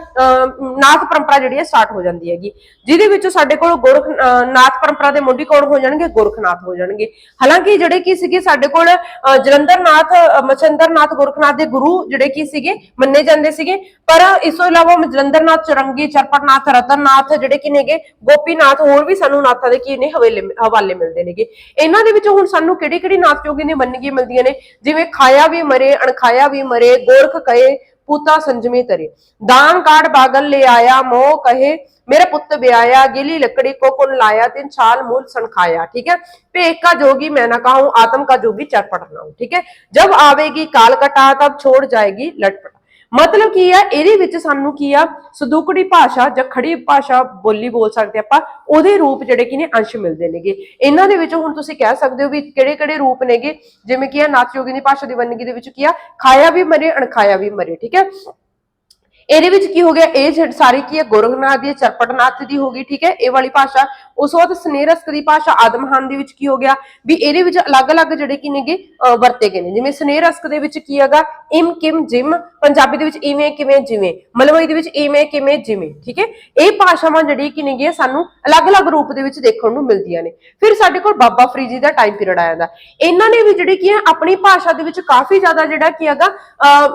ਨਾਥ ਪਰੰਪਰਾ ਜਿਹੜੀ ਹੈ ਸਟਾਰਟ ਹੋ ਜਾਂਦੀ ਹੈਗੀ। ਜਿਹਦੇ ਵਿੱਚ ਸਾਡੇ ਕੋਲ ਗੁਰਖ ਨਾਥ ਪਰੰਪਰਾ ਦੇ ਮੋਢੀ ਕੌਣ ਹੋ ਜਾਣਗੇ? ਗੋਰਖਨਾਥ ਹੋ ਜਾਣਗੇ। ਹਾਲਾਂਕਿ ਜਿਹੜੇ ਕੀ ਸੀਗੇ ਸਾਡੇ ਕੋਲ ਜਲੰਧਰ ਨਾਥ ਅਹ, ਮਛੰਦਰਨਾਥ ਗੁਰਖਨਾਥ ਦੇ ਗੁਰੂ ਜਿਹੜੇ ਕੀ ਸੀਗੇ ਮੰਨੇ ਜਾਂਦੇ ਸੀਗੇ। ਪਰ ਇਸ ਤੋਂ ਇਲਾਵਾ ਜਲੰਧਰ ਨਾਥ ਚਰੰਗੀ ਚਰਪਟਨਾਥ ਰਤਨਨਾਥ ਜਿਹੜੇ ਕਿ ਨੇਗੇ ਗੋਪੀਨਾਥ ਹੋਰ ਵੀ ਸਾਨੂੰ ਨਾਥਾਂ ਦੇ ਕੀ ਨੇ ਹਵੇਲੇ ਹਵਾਲੇ ਮਿਲਦੇ ਨੇਗੇ। ਇਹਨਾਂ ਦੇ ਵਿੱਚ ਹੁਣ ਸਾਨੂੰ ਕਿਹੜੀ ਕਿਹੜੀ ਨਾਥ ਯੋਗੀ ਦੀ ਮੰਨਗੀ ਮਿਲਦੀਆਂ ਨੇ? ਜਿਵੇਂ ਖਾਇਆ खाया भी मरे अणखाया भी मरे गोरख कहे पूता संजमी तरे दाम काट बागल ले आया मोह कहे मेरा पुत्र ब्याया गिली लकड़ी को कुन लाया तीन छाल मूल सनखाया ठीक है पे एक का जोगी मैं ना कहा आत्म का जोगी चटपट ना ठीक है जब आवेगी काल कटा तब छोड़ जाएगी लटपट ਮਤਲਬ ਕੀ ਆ? ਇਹਦੇ ਵਿੱਚ ਸਾਨੂੰ ਕੀ ਆ? ਸਦੂਕੜੀ ਭਾਸ਼ਾ ਜਾਂ ਖੜੀ ਭਾਸ਼ਾ ਬੋਲੀ ਬੋਲ ਸਕਦੇ ਆਪਾਂ, ਉਹਦੇ ਰੂਪ ਜਿਹੜੇ ਕਿ ਨੇ ਅੰਸ਼ ਮਿਲਦੇ ਨੇਗੇ। ਇਹਨਾਂ ਦੇ ਵਿੱਚ ਹੁਣ ਤੁਸੀਂ ਕਹਿ ਸਕਦੇ ਹੋ ਵੀ ਕਿਹੜੇ ਕਿਹੜੇ ਰੂਪ ਨੇਗੇ? ਜਿਵੇਂ ਕੀ ਆ ਨਾਥ ਯੋਗੀ ਦੀ ਭਾਸ਼ਾ ਦੀ ਵੰਨਗੀ ਦੇ ਵਿੱਚ ਕੀ ਆ? ਖਾਇਆ ਵੀ ਮਰੇ, ਅਣਖਾਇਆ ਵੀ ਮਰੇ, ਠੀਕ ਹੈ? ਇਹਦੇ ਵਿੱਚ ਕੀ ਹੋ ਗਿਆ? ਇਹ ਜਿਹੜੀ ਸਾਰੀ ਕੀ ਹੈ? ਗੋਰਖਨਾਥ ਦੀ ਹੈ, ਚਰਪਟਨਾਥ ਦੀ ਹੋ ਗਈ ਠੀਕ ਹੈ? ਇਹ ਵਾਲੀ ਭਾਸ਼ਾ। ਉਸ ਤੋਂ ਬਾਅਦ ਸਨੇਰਸਕ ਦੀ ਭਾਸ਼ਾ ਆਦਮਹਾਨ ਦੇ ਵਿੱਚ ਕੀ ਹੋ ਗਿਆ? ਵੀ ਇਹਦੇ ਵਿੱਚ ਅਲੱਗ-ਅਲੱਗ ਜਿਹੜੇ ਕੀ ਨੇਗੇ ਵਰਤੇ ਗਏ ਨੇ। ਜਿਵੇਂ ਸਨੇਰਸਕ ਦੇ ਵਿੱਚ ਕੀ ਹੈਗਾ? ਇਮ ਕਿਮ ਜਿਮ। ਪੰਜਾਬੀ ਦੇ ਵਿੱਚ ਇਵੇਂ ਕਿਵੇਂ ਜਿਵੇਂ। ਮਲਵਈ ਦੇ ਵਿੱਚ ਇਵੇਂ ਕਿਵੇਂ ਜਿਵੇਂ ਠੀਕ ਹੈ? ਇਹ ਭਾਸ਼ਾਵਾਂ ਜਿਹੜੀ ਕੀ ਨੇਗੀਆਂ ਸਾਨੂੰ ਅਲੱਗ-ਅਲੱਗ ਰੂਪ ਦੇ ਵਿੱਚ ਦੇਖਣ ਨੂੰ ਮਿਲਦੀਆਂ ਨੇ। ਫਿਰ ਸਾਡੇ ਕੋਲ ਬਾਬਾ ਫਰੀਦ ਜੀ ਦਾ ਟਾਈਮ ਪੀਰੀਅਡ ਆ ਜਾਂਦਾ। ਇਹਨਾਂ ਨੇ ਵੀ ਜਿਹੜੀ ਕੀ ਹੈ ਆਪਣੀ ਭਾਸ਼ਾ ਦੇ ਵਿੱਚ ਕਾਫੀ ਜ਼ਿਆਦਾ ਜਿਹੜਾ ਕੀ ਹੈਗਾ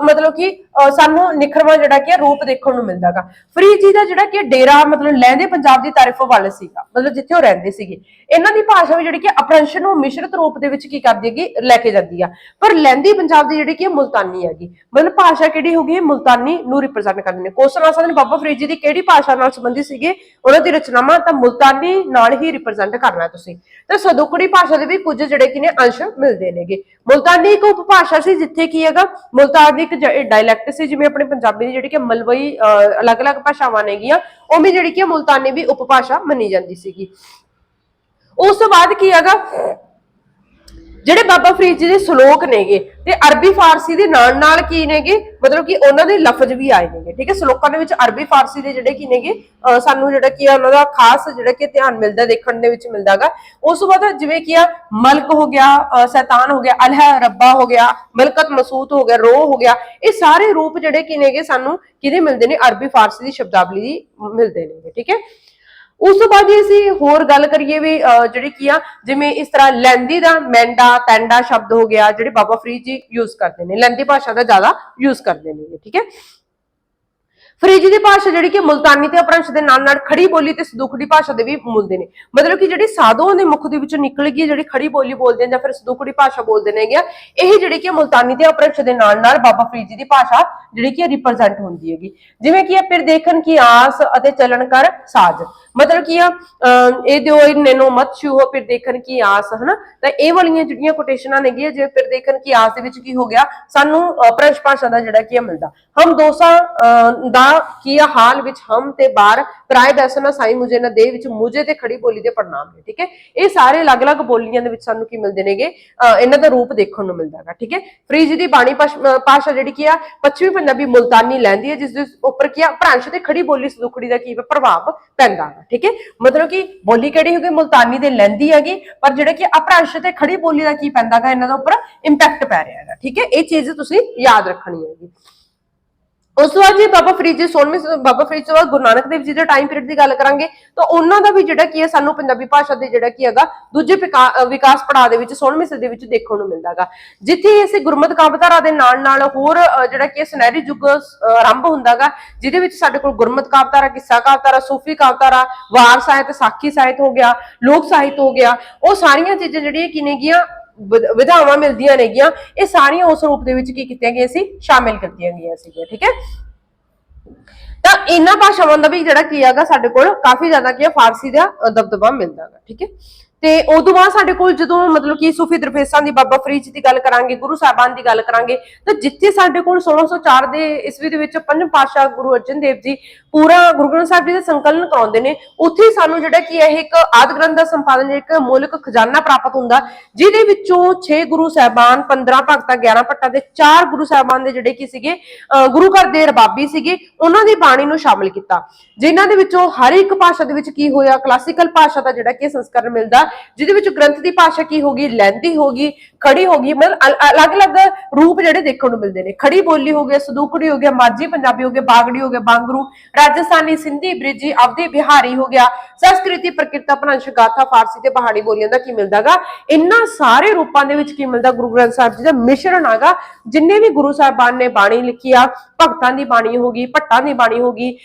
ਮਤਲਬ ਕਿ ਅਹ ਸਾਨੂੰ ਨਿਖਰਵਾ ਜਿਹੜਾ ਕੀ ਹੈ ਰੂਪ ਦੇਖਣ ਨੂੰ ਮਿਲਦਾਗਾ। ਫਰੀਦ ਜੀ ਦਾ ਜਿਹੜਾ ਕਿ ਡੇਰਾ, ਮਤਲਬ ਲਹਿੰਦੇ ਪੰਜਾਬ ਦੀ ਤਾਰੀਫ ਵੱਲ ਸੀਗਾ, ਮਤਲਬ ਜਿੱਥੇ ਉਹ ਰਹਿੰਦੇ ਸੀਗੇ। ਇਹਨਾਂ ਦੀ ਭਾਸ਼ਾ ਵੀ ਜਿਹੜੀ ਕਿ ਅਪਰੰਸ਼ ਨੂੰ ਮਿਸ਼ਰਤ ਰੂਪ ਦੇ ਵਿੱਚ ਕੀ ਕਰਦੀ ਹੈਗੀ, ਲੈ ਕੇ ਜਾਂਦੀ ਆ। ਪਰ ਲਹਿੰਦੀ ਪੰਜਾਬ ਦੀ ਜਿਹੜੀ ਕਿ ਮੁਲਤਾਨੀ ਹੈਗੀ। ਮਤਲਬ ਭਾਸ਼ਾ ਕਿਹੜੀ ਹੋ ਗਈ ਮੁਲਤਾਨੀ ਨੂੰ ਰਿਪਰੈਜ਼ੈਂਟ ਕਰਦੇ ਨੇ। ਕੁਐਸਚਨ ਆ ਨੇ ਬਾਬਾ ਫਰੀਦ ਜੀ ਦੀ ਕਿਹੜੀ ਭਾਸ਼ਾ ਨਾਲ ਸੰਬੰਧਿਤ ਸੀਗੇ? ਉਹਨਾਂ ਦੀ ਰਚਨਾਵਾਂ ਤਾਂ ਮੁਲਤਾਨੀ ਨਾਲ ਹੀ ਰਿਪਰੈਜ਼ੈਂਟ ਕਰਨਾ ਤੁਸੀਂ। ਤੇ ਸਦੂਕੜੀ ਭਾਸ਼ਾ ਦੇ ਵੀ ਕੁਝ ਜਿਹੜੇ ਕਿ ਨੇ ਅੰਸ਼ ਮਿਲਦੇ ਨੇਗੇ। ਮੁਲਤਾਨੀ ਇੱਕ ਉਪਭਾਸ਼ਾ ਸੀ ਜਿੱਥੇ ਕੀ ਹੈਗਾ? ਮੁਲਤਾਨੀ ਇੱਕ ਡਾਇਲੈਕਟ ਸੀ, ਜਿਵੇਂ ਆਪਣੇ ਪੰਜਾਬੀ ਦੀ ਜਿਹੜੀ ਕਿ ਮਲਵਈ ਅਹ, ਅਲੱਗ-ਅਲੱਗ ਭਾਸ਼ਾਵਾਂ ਨੇਗੀਆਂ ਉਵੇਂ ਜਿਹੜੀ ਕਿ ਮੁਲਤਾਨੀ ਵੀ ਉਪਭਾਸ਼ਾ ਮੰਨੀ ਜਾਂਦੀ ਸੀਗੀ। ਉਸ ਤੋਂ ਬਾਅਦ ਕੀ ਹੈਗਾ? ਜਿਹੜੇ ਬਾਬਾ ਫਰੀਦ ਜੀ ਦੇ ਸ਼ਲੋਕ ਨੇਗੇ ਤੇ ਅਰਬੀ ਫਾਰਸੀ ਦੇ ਨਾਲ ਨਾਲ ਕੀ ਨੇਗੇ? ਮਤਲਬ ਕਿ ਉਹਨਾਂ ਦੇ ਲਫ਼ਜ਼ ਵੀ ਆਏ ਨੇਗੇ, ਠੀਕ ਹੈ? ਸ਼ਲੋਕਾਂ ਦੇ ਵਿੱਚ ਅਰਬੀ ਫਾਰਸੀ ਦੇ ਜਿਹੜੇ ਕੀ ਨੇਗੇ? ਸਾਨੂੰ ਜਿਹੜਾ ਕੀ ਆ, ਉਹਨਾਂ ਦਾ ਖਾਸ ਜਿਹੜਾ ਕਿ ਧਿਆਨ ਮਿਲਦਾ ਦੇਖਣ ਦੇ ਵਿੱਚ ਮਿਲਦਾਗਾ। ਉਸ ਤੋਂ ਬਾਅਦ ਜਿਵੇਂ ਕੀ ਆ, ਮਲਕ ਹੋ ਗਿਆ ਸ਼ੈਤਾਨ ਹੋ ਗਿਆ, ਅਲਹ ਰੱਬਾ ਹੋ ਗਿਆ, ਮਲਕਤ ਮਸੂਤ ਹੋ ਗਿਆ, ਰੋਹ ਹੋ ਗਿਆ, ਇਹ ਸਾਰੇ ਰੂਪ ਜਿਹੜੇ ਕੀ ਨੇਗੇ ਸਾਨੂੰ ਕਿਹਦੇ ਮਿਲਦੇ ਨੇ? ਅਰਬੀ ਫਾਰਸੀ ਦੀ ਸ਼ਬਦਾਵਲੀ ਦੀ ਮਿਲਦੇ ਨੇਗੇ, ਠੀਕ ਹੈ? ਉਸ ਤੋਂ ਬਾਅਦ ਜੇ ਅਸੀਂ ਹੋਰ ਗੱਲ ਕਰੀਏ ਵੀ ਅਹ, ਜਿਹੜੀ ਕੀ ਆ ਜਿਵੇਂ ਇਸ ਤਰ੍ਹਾਂ ਲੈਂਦੀ ਦਾ ਮੈਂਡਾ ਤੈਂਡਾ ਸ਼ਬਦ ਹੋ ਗਿਆ ਜਿਹੜੇ ਬਾਬਾ ਫਰੀਦ ਜੀ ਯੂਜ਼ ਕਰਦੇ ਨੇ ਲੈਂਦੀ ਭਾਸ਼ਾ ਦਾ ਜ਼ਿਆਦਾ ਯੂਜ਼ ਕਰਦੇ ਨੇ ਠੀਕ ਹੈ? ਫਰੀਦ ਦੀ ਭਾਸ਼ਾ ਜਿਹੜੀ ਕਿ ਮੁਲਤਾਨੀ ਤੇ ਅਪਰੰਸ਼ ਦੇ ਨਾਲ ਨਾਲ ਖੜੀ ਬੋਲੀ ਤੇ ਸਦੂਖੜੀ ਭਾਸ਼ਾ ਦੇ ਵੀ ਮੁੱਲਦੇ ਨੇ। ਮਤਲਬ ਕਿ ਜਿਹੜੀ ਸਾਧੂਆਂ ਦੇ ਮੁਖ ਦੇ ਵਿੱਚੋਂ ਨਿਕਲ ਗਈ ਜਿਹੜੀ ਖੜੀ ਬੋਲੀ ਬੋਲਦੇ ਨੇ ਜਾਂ ਫਿਰ ਸਦੂਖੜੀ ਭਾਸ਼ਾ ਬੋਲਦੇ ਨੇ ਗਿਆ ਇਹ ਜਿਹੜੀ ਕਿ ਮੁਲਤਾਨੀ ਤੇ ਅਪਰੰਸ਼ ਦੇ ਨਾਲ ਨਾਲ ਬਾਬਾ ਫਰੀਦ ਜੀ ਦੀ ਭਾਸ਼ਾ ਜਿਹੜੀ ਕਿ ਰਿਪਰੈਜ਼ੈਂਟ ਹੁੰਦੀ ਹੈਗੀ। ਜਿਵੇਂ ਕਿ ਆ ਫਿਰ ਦੇਖਣ ਕੀ ਆਸ ਅਤੇ ਚੱਲਣ ਕਰ ਸਾਜ। ਮਤਲਬ ਕੀ ਆ ਇਹ ਦਿਓ ਨੈਨੋ ਮਤ ਛੂ ਫਿਰ ਦੇਖਣ ਕੀ ਆਸ ਹਨਾ? ਤਾਂ ਇਹ ਵਾਲੀਆਂ ਜਿਹੜੀਆਂ ਕੋਟੇਸ਼ਨਾਂ ਨੇਗੀਆਂ ਜੇ ਫਿਰ ਦੇਖਣ ਕੀ ਆਸ ਦੇ ਵਿੱਚ ਕੀ ਹੋ ਗਿਆ ਸਾਨੂੰ ਅਪਰੰਸ਼ ਭਾਸ਼ਾ ਦਾ ਜਿਹੜਾ ਕੀ ਆ ਮਿਲਦਾ। ਹਮ ਦੋਸਾਂ ਅਹ, ਦਾ ਕੀ ਆ ਹਾਲ ਵਿੱਚ ਹਮ ਤੇ ਬਾਰ ਪਰਾਏ ਦਸਨਾ ਸਾਈ ਮੁਝੇ ਨਾ ਦੇ ਵਿੱਚ ਮੁਝੇ ਤੇ ਖੜੀ ਬੋਲੀ ਦੇ ਪ੍ਰਣਾਮ ਨੇ ਠੀਕ ਹੈ? ਇਹ ਸਾਰੇ ਅਲੱਗ-ਅਲੱਗ ਬੋਲੀਆਂ ਦੇ ਵਿੱਚ ਸਾਨੂੰ ਕੀ ਮਿਲਦੇ ਨੇਗੇ? ਅਹ, ਇਹਨਾਂ ਦਾ ਰੂਪ ਦੇਖਣ ਨੂੰ ਮਿਲਦਾ ਹੈਗਾ ਠੀਕ ਹੈ? ਫਰੀਦ ਜੀ ਦੀ ਬਾਣੀ ਭਾਸ਼ਾ ਜਿਹੜੀ ਕੀ ਆ ਪੱਛਮੀ ਪੰਜਾਬੀ ਮੁਲਤਾਨੀ ਲੈਂਦੀ ਹੈ ਜਿਸ ਦੇ ਉੱਪਰ ਕੀ ਆ ਭ੍ਰੰਸ਼ ਤੇ ਖੜੀ ਬੋਲੀ ਸਦੁਖੜੀ ਦਾ ਕੀ ਪ੍ਰਭਾਵ ਪੈਂਦਾ ਹੈ ਠੀਕ ਹੈ? ਮਤਲਬ ਕਿ ਬੋਲੀ ਕਿਹੜੀ ਹੋ ਗਈ ਮੁਲਤਾਨੀ ਦੇ ਲੈਂਦੀ ਹੈਗੀ। ਪਰ ਜਿਹੜਾ ਕਿ ਅਭ੍ਰੰਸ਼ ਤੇ ਖੜੀ ਬੋਲੀ ਦਾ ਕੀ ਪੈਂਦਾ ਹੈਗਾ? ਇਹਨਾਂ ਦਾ ਉੱਪਰ ਇੰਪੈਕਟ ਪੈ ਰਿਹਾ ਹੈਗਾ। ਠੀਕ ਹੈ? ਇਹ ਚੀਜ਼ ਤੁਸੀਂ ਯਾਦ ਰੱਖਣੀ ਹੈਗੀ। ਉਸ ਤੋਂ ਬਾਅਦ ਜੀ ਬਾਬਾ ਫਰੀਦ ਜੀ 16ਵੇਂ ਬਾਬਾ ਫਰੀਦ ਤੋਂ ਬਾਅਦ ਗੁਰੂ ਨਾਨਕ ਦੇਵ ਜੀ ਦੇ ਟਾਈਮ ਪੀਰੀਅਡ ਦੀ ਗੱਲ ਕਰਾਂਗੇ ਤਾਂ ਉਹਨਾਂ ਦਾ ਵੀ ਜਿਹੜਾ ਕੀ ਹੈ ਸਾਨੂੰ ਪੰਜਾਬੀ ਭਾਸ਼ਾ ਦੇ ਜਿਹੜਾ ਕੀ ਹੈਗਾ ਦੂਜੇ ਵਿਕਾਸ ਪੜਾਅ ਦੇ ਵਿੱਚ 16ਵੇਂ ਸਦੀ ਵਿੱਚ ਦੇਖਣ ਨੂੰ ਮਿਲਦਾ ਜਿੱਥੇ ਅਸੀਂ ਗੁਰਮਤਿ ਕਾਵਿਧਾਰਾ ਦੇ ਨਾਲ ਨਾਲ ਹੋਰ ਜਿਹੜਾ ਕੀ ਸੁਨਹਿਰੀ ਯੁੱਗ ਅਹ, ਆਰੰਭ ਹੁੰਦਾਗਾ ਜਿਹਦੇ ਵਿੱਚ ਸਾਡੇ ਕੋਲ ਗੁਰਮਤਿ ਕਾਵਿਧਾਰਾ ਕਿੱਸਾ ਕਾਵਿਧਾਰਾ ਸੂਫੀ ਕਾਵਿਧਾਰਾ ਵਾਰ ਸਾਹਿਤ ਸਾਖੀ ਸਾਹਿਤ ਹੋ ਗਿਆ ਲੋਕ ਸਾਹਿਤ ਹੋ ਗਿਆ ਉਹ ਸਾਰੀਆਂ ਚੀਜ਼ਾਂ ਜਿਹੜੀਆਂ ਕੀ ਨੇਗੀਆਂ ਵਿਧ- ਵਿਧਾਵਾਂ ਮਿਲਦੀਆਂ ਨੇਗੀਆਂ। ਇਹ ਸਾਰੀਆਂ ਉਸ ਰੂਪ ਦੇ ਵਿੱਚ ਕੀ ਕੀਤੀਆਂ ਗਈਆਂ ਸੀ? ਸ਼ਾਮਿਲ ਕੀਤੀਆਂ ਗਈਆਂ ਸੀਗੀਆਂ ਠੀਕ ਹੈ? ਤਾਂ ਇਹਨਾਂ ਭਾਸ਼ਾਵਾਂ ਦਾ ਵੀ ਜਿਹੜਾ ਕੀ ਹੈਗਾ ਸਾਡੇ ਕੋਲ ਕਾਫੀ ਜ਼ਿਆਦਾ ਕੀ ਹੈ ਫਾਰਸੀ ਦਾ ਅ, ਦਬਦਬਾ ਮਿਲਦਾ ਹੈਗਾ ਠੀਕ ਹੈ? ਤੇ ਉਦੋਂ ਬਾਅਦ ਸਾਡੇ ਕੋਲ ਜਦੋਂ ਮਤਲਬ ਕਿ ਸੂਫੀ ਦਰਵੇਸ਼ਾਂ ਦੀ ਬਾਬਾ ਫਰੀਦ ਜੀ ਦੀ ਗੱਲ ਕਰਾਂਗੇ ਗੁਰੂ ਸਾਹਿਬਾਨ ਦੀ ਗੱਲ ਕਰਾਂਗੇ ਤਾਂ ਜਿੱਥੇ ਸਾਡੇ ਕੋਲ 1604 ਦੇ ਈਸਵੀ ਦੇ ਵਿੱਚ ਪੰਜ ਪਾਤਸ਼ਾਹ ਗੁਰੂ ਅਰਜਨ ਦੇਵ ਜੀ ਪੂਰਾ ਗੁਰੂ ਗ੍ਰੰਥ ਸਾਹਿਬ ਜੀ ਦਾ ਸੰਕਲਨ ਕਰਾਉਂਦੇ ਨੇ, ਉੱਥੇ ਸਾਨੂੰ ਜਿਹੜਾ ਕੀ ਹੈ ਇਹ ਇੱਕ ਆਦਿ ਗ੍ਰੰਥ ਦਾ ਸੰਪਾਦਨ ਇੱਕ ਮੌਲਿਕ ਖਜ਼ਾਨਾ ਪ੍ਰਾਪਤ ਹੁੰਦਾ, ਜਿਹਦੇ ਵਿੱਚੋਂ 6 ਗੁਰੂ ਸਾਹਿਬਾਨ 15 ਭਗਤਾਂ 11 ਭੱਟਾਂ ਦੇ 4 ਗੁਰੂ ਸਾਹਿਬਾਨ ਦੇ ਜਿਹੜੇ ਕੀ ਸੀਗੇ ਗੁਰੂ ਘਰ ਦੇ ਰਬਾਬੀ ਸੀਗੇ, ਉਹਨਾਂ ਦੀ ਬਾਣੀ ਨੂੰ ਸ਼ਾਮਿਲ ਕੀਤਾ। ਜਿਨ੍ਹਾਂ ਦੇ ਵਿੱਚੋਂ ਹਰ ਇੱਕ ਭਾਸ਼ਾ ਦੇ ਵਿੱਚ ਕੀ ਹੋਇਆ? ਕਲਾਸੀਕਲ ਭਾਸ਼ਾ ਦਾ ਜਿਹੜਾ ਕਿ ਸੰਸਕਰਣ ਮਿਲਦਾ, ਜਿਹਦੇ ਵਿੱਚ ਗ੍ਰੰਥ ਦੀ ਭਾਸ਼ਾ ਕੀ ਹੋਗੀ ਲਹਿੰਦੀ ਹੋਗੀ ਖੜੀ ਹੋਗੀ ਮਤਲਬ ਅਲੱਗ-ਅਲੱਗ ਰੂਪ ਜਿਹੜੇ ਦੇਖਣ ਨੂੰ ਮਿਲਦੇ ਨੇ। ਖੜੀ ਬੋਲੀ ਹੋ ਗਿਆ ਸਦੂਕੜੀ ਹੋ ਗਿਆ ਮਾਝੀ ਪੰਜਾਬੀ ਹੋ ਗਿਆ ਬਾਗੜੀ ਹੋ ਗਿਆ ਬਾਂਗਰੂ ਰਾਜਸਥਾਨੀ ਸਿੰਧੀ ਬ੍ਰਿਜੀ ਅਵਧੀ ਬਿਹਾਰੀ ਹੋ ਗਿਆ। ਸੰਸਕ੍ਰਿਤੀ ਪ੍ਰਕਿਰਤਾ ਭਰੰਸ਼ ਗਾਥਾ ਫਾਰਸੀ ਤੇ ਪਹਾੜੀ ਬੋਲੀਆਂ ਦਾ ਕੀ ਮਿਲਦਾਗਾ? ਇਹਨਾਂ ਸਾਰੇ ਰੂਪਾਂ ਦੇ ਵਿੱਚ ਕੀ ਮਿਲਦਾ ਗੁਰੂ ਗ੍ਰੰਥ ਸਾਹਿਬ ਜੀ ਦਾ ਮਿਸ਼ਰਣ ਆਗਾ। ਜਿੰਨੇ ਵੀ ਗੁਰੂ ਸਾਹਿਬਾਨ ਨੇ ਬਾਣੀ ਲਿਖੀ ਆ, ਭਗਤਾਂ ਦੀ ਬਾਣੀ ਹੋਗੀ ਭੱਟਾਂ ਦੀ ਬਾਣੀ ਹੋਗੀ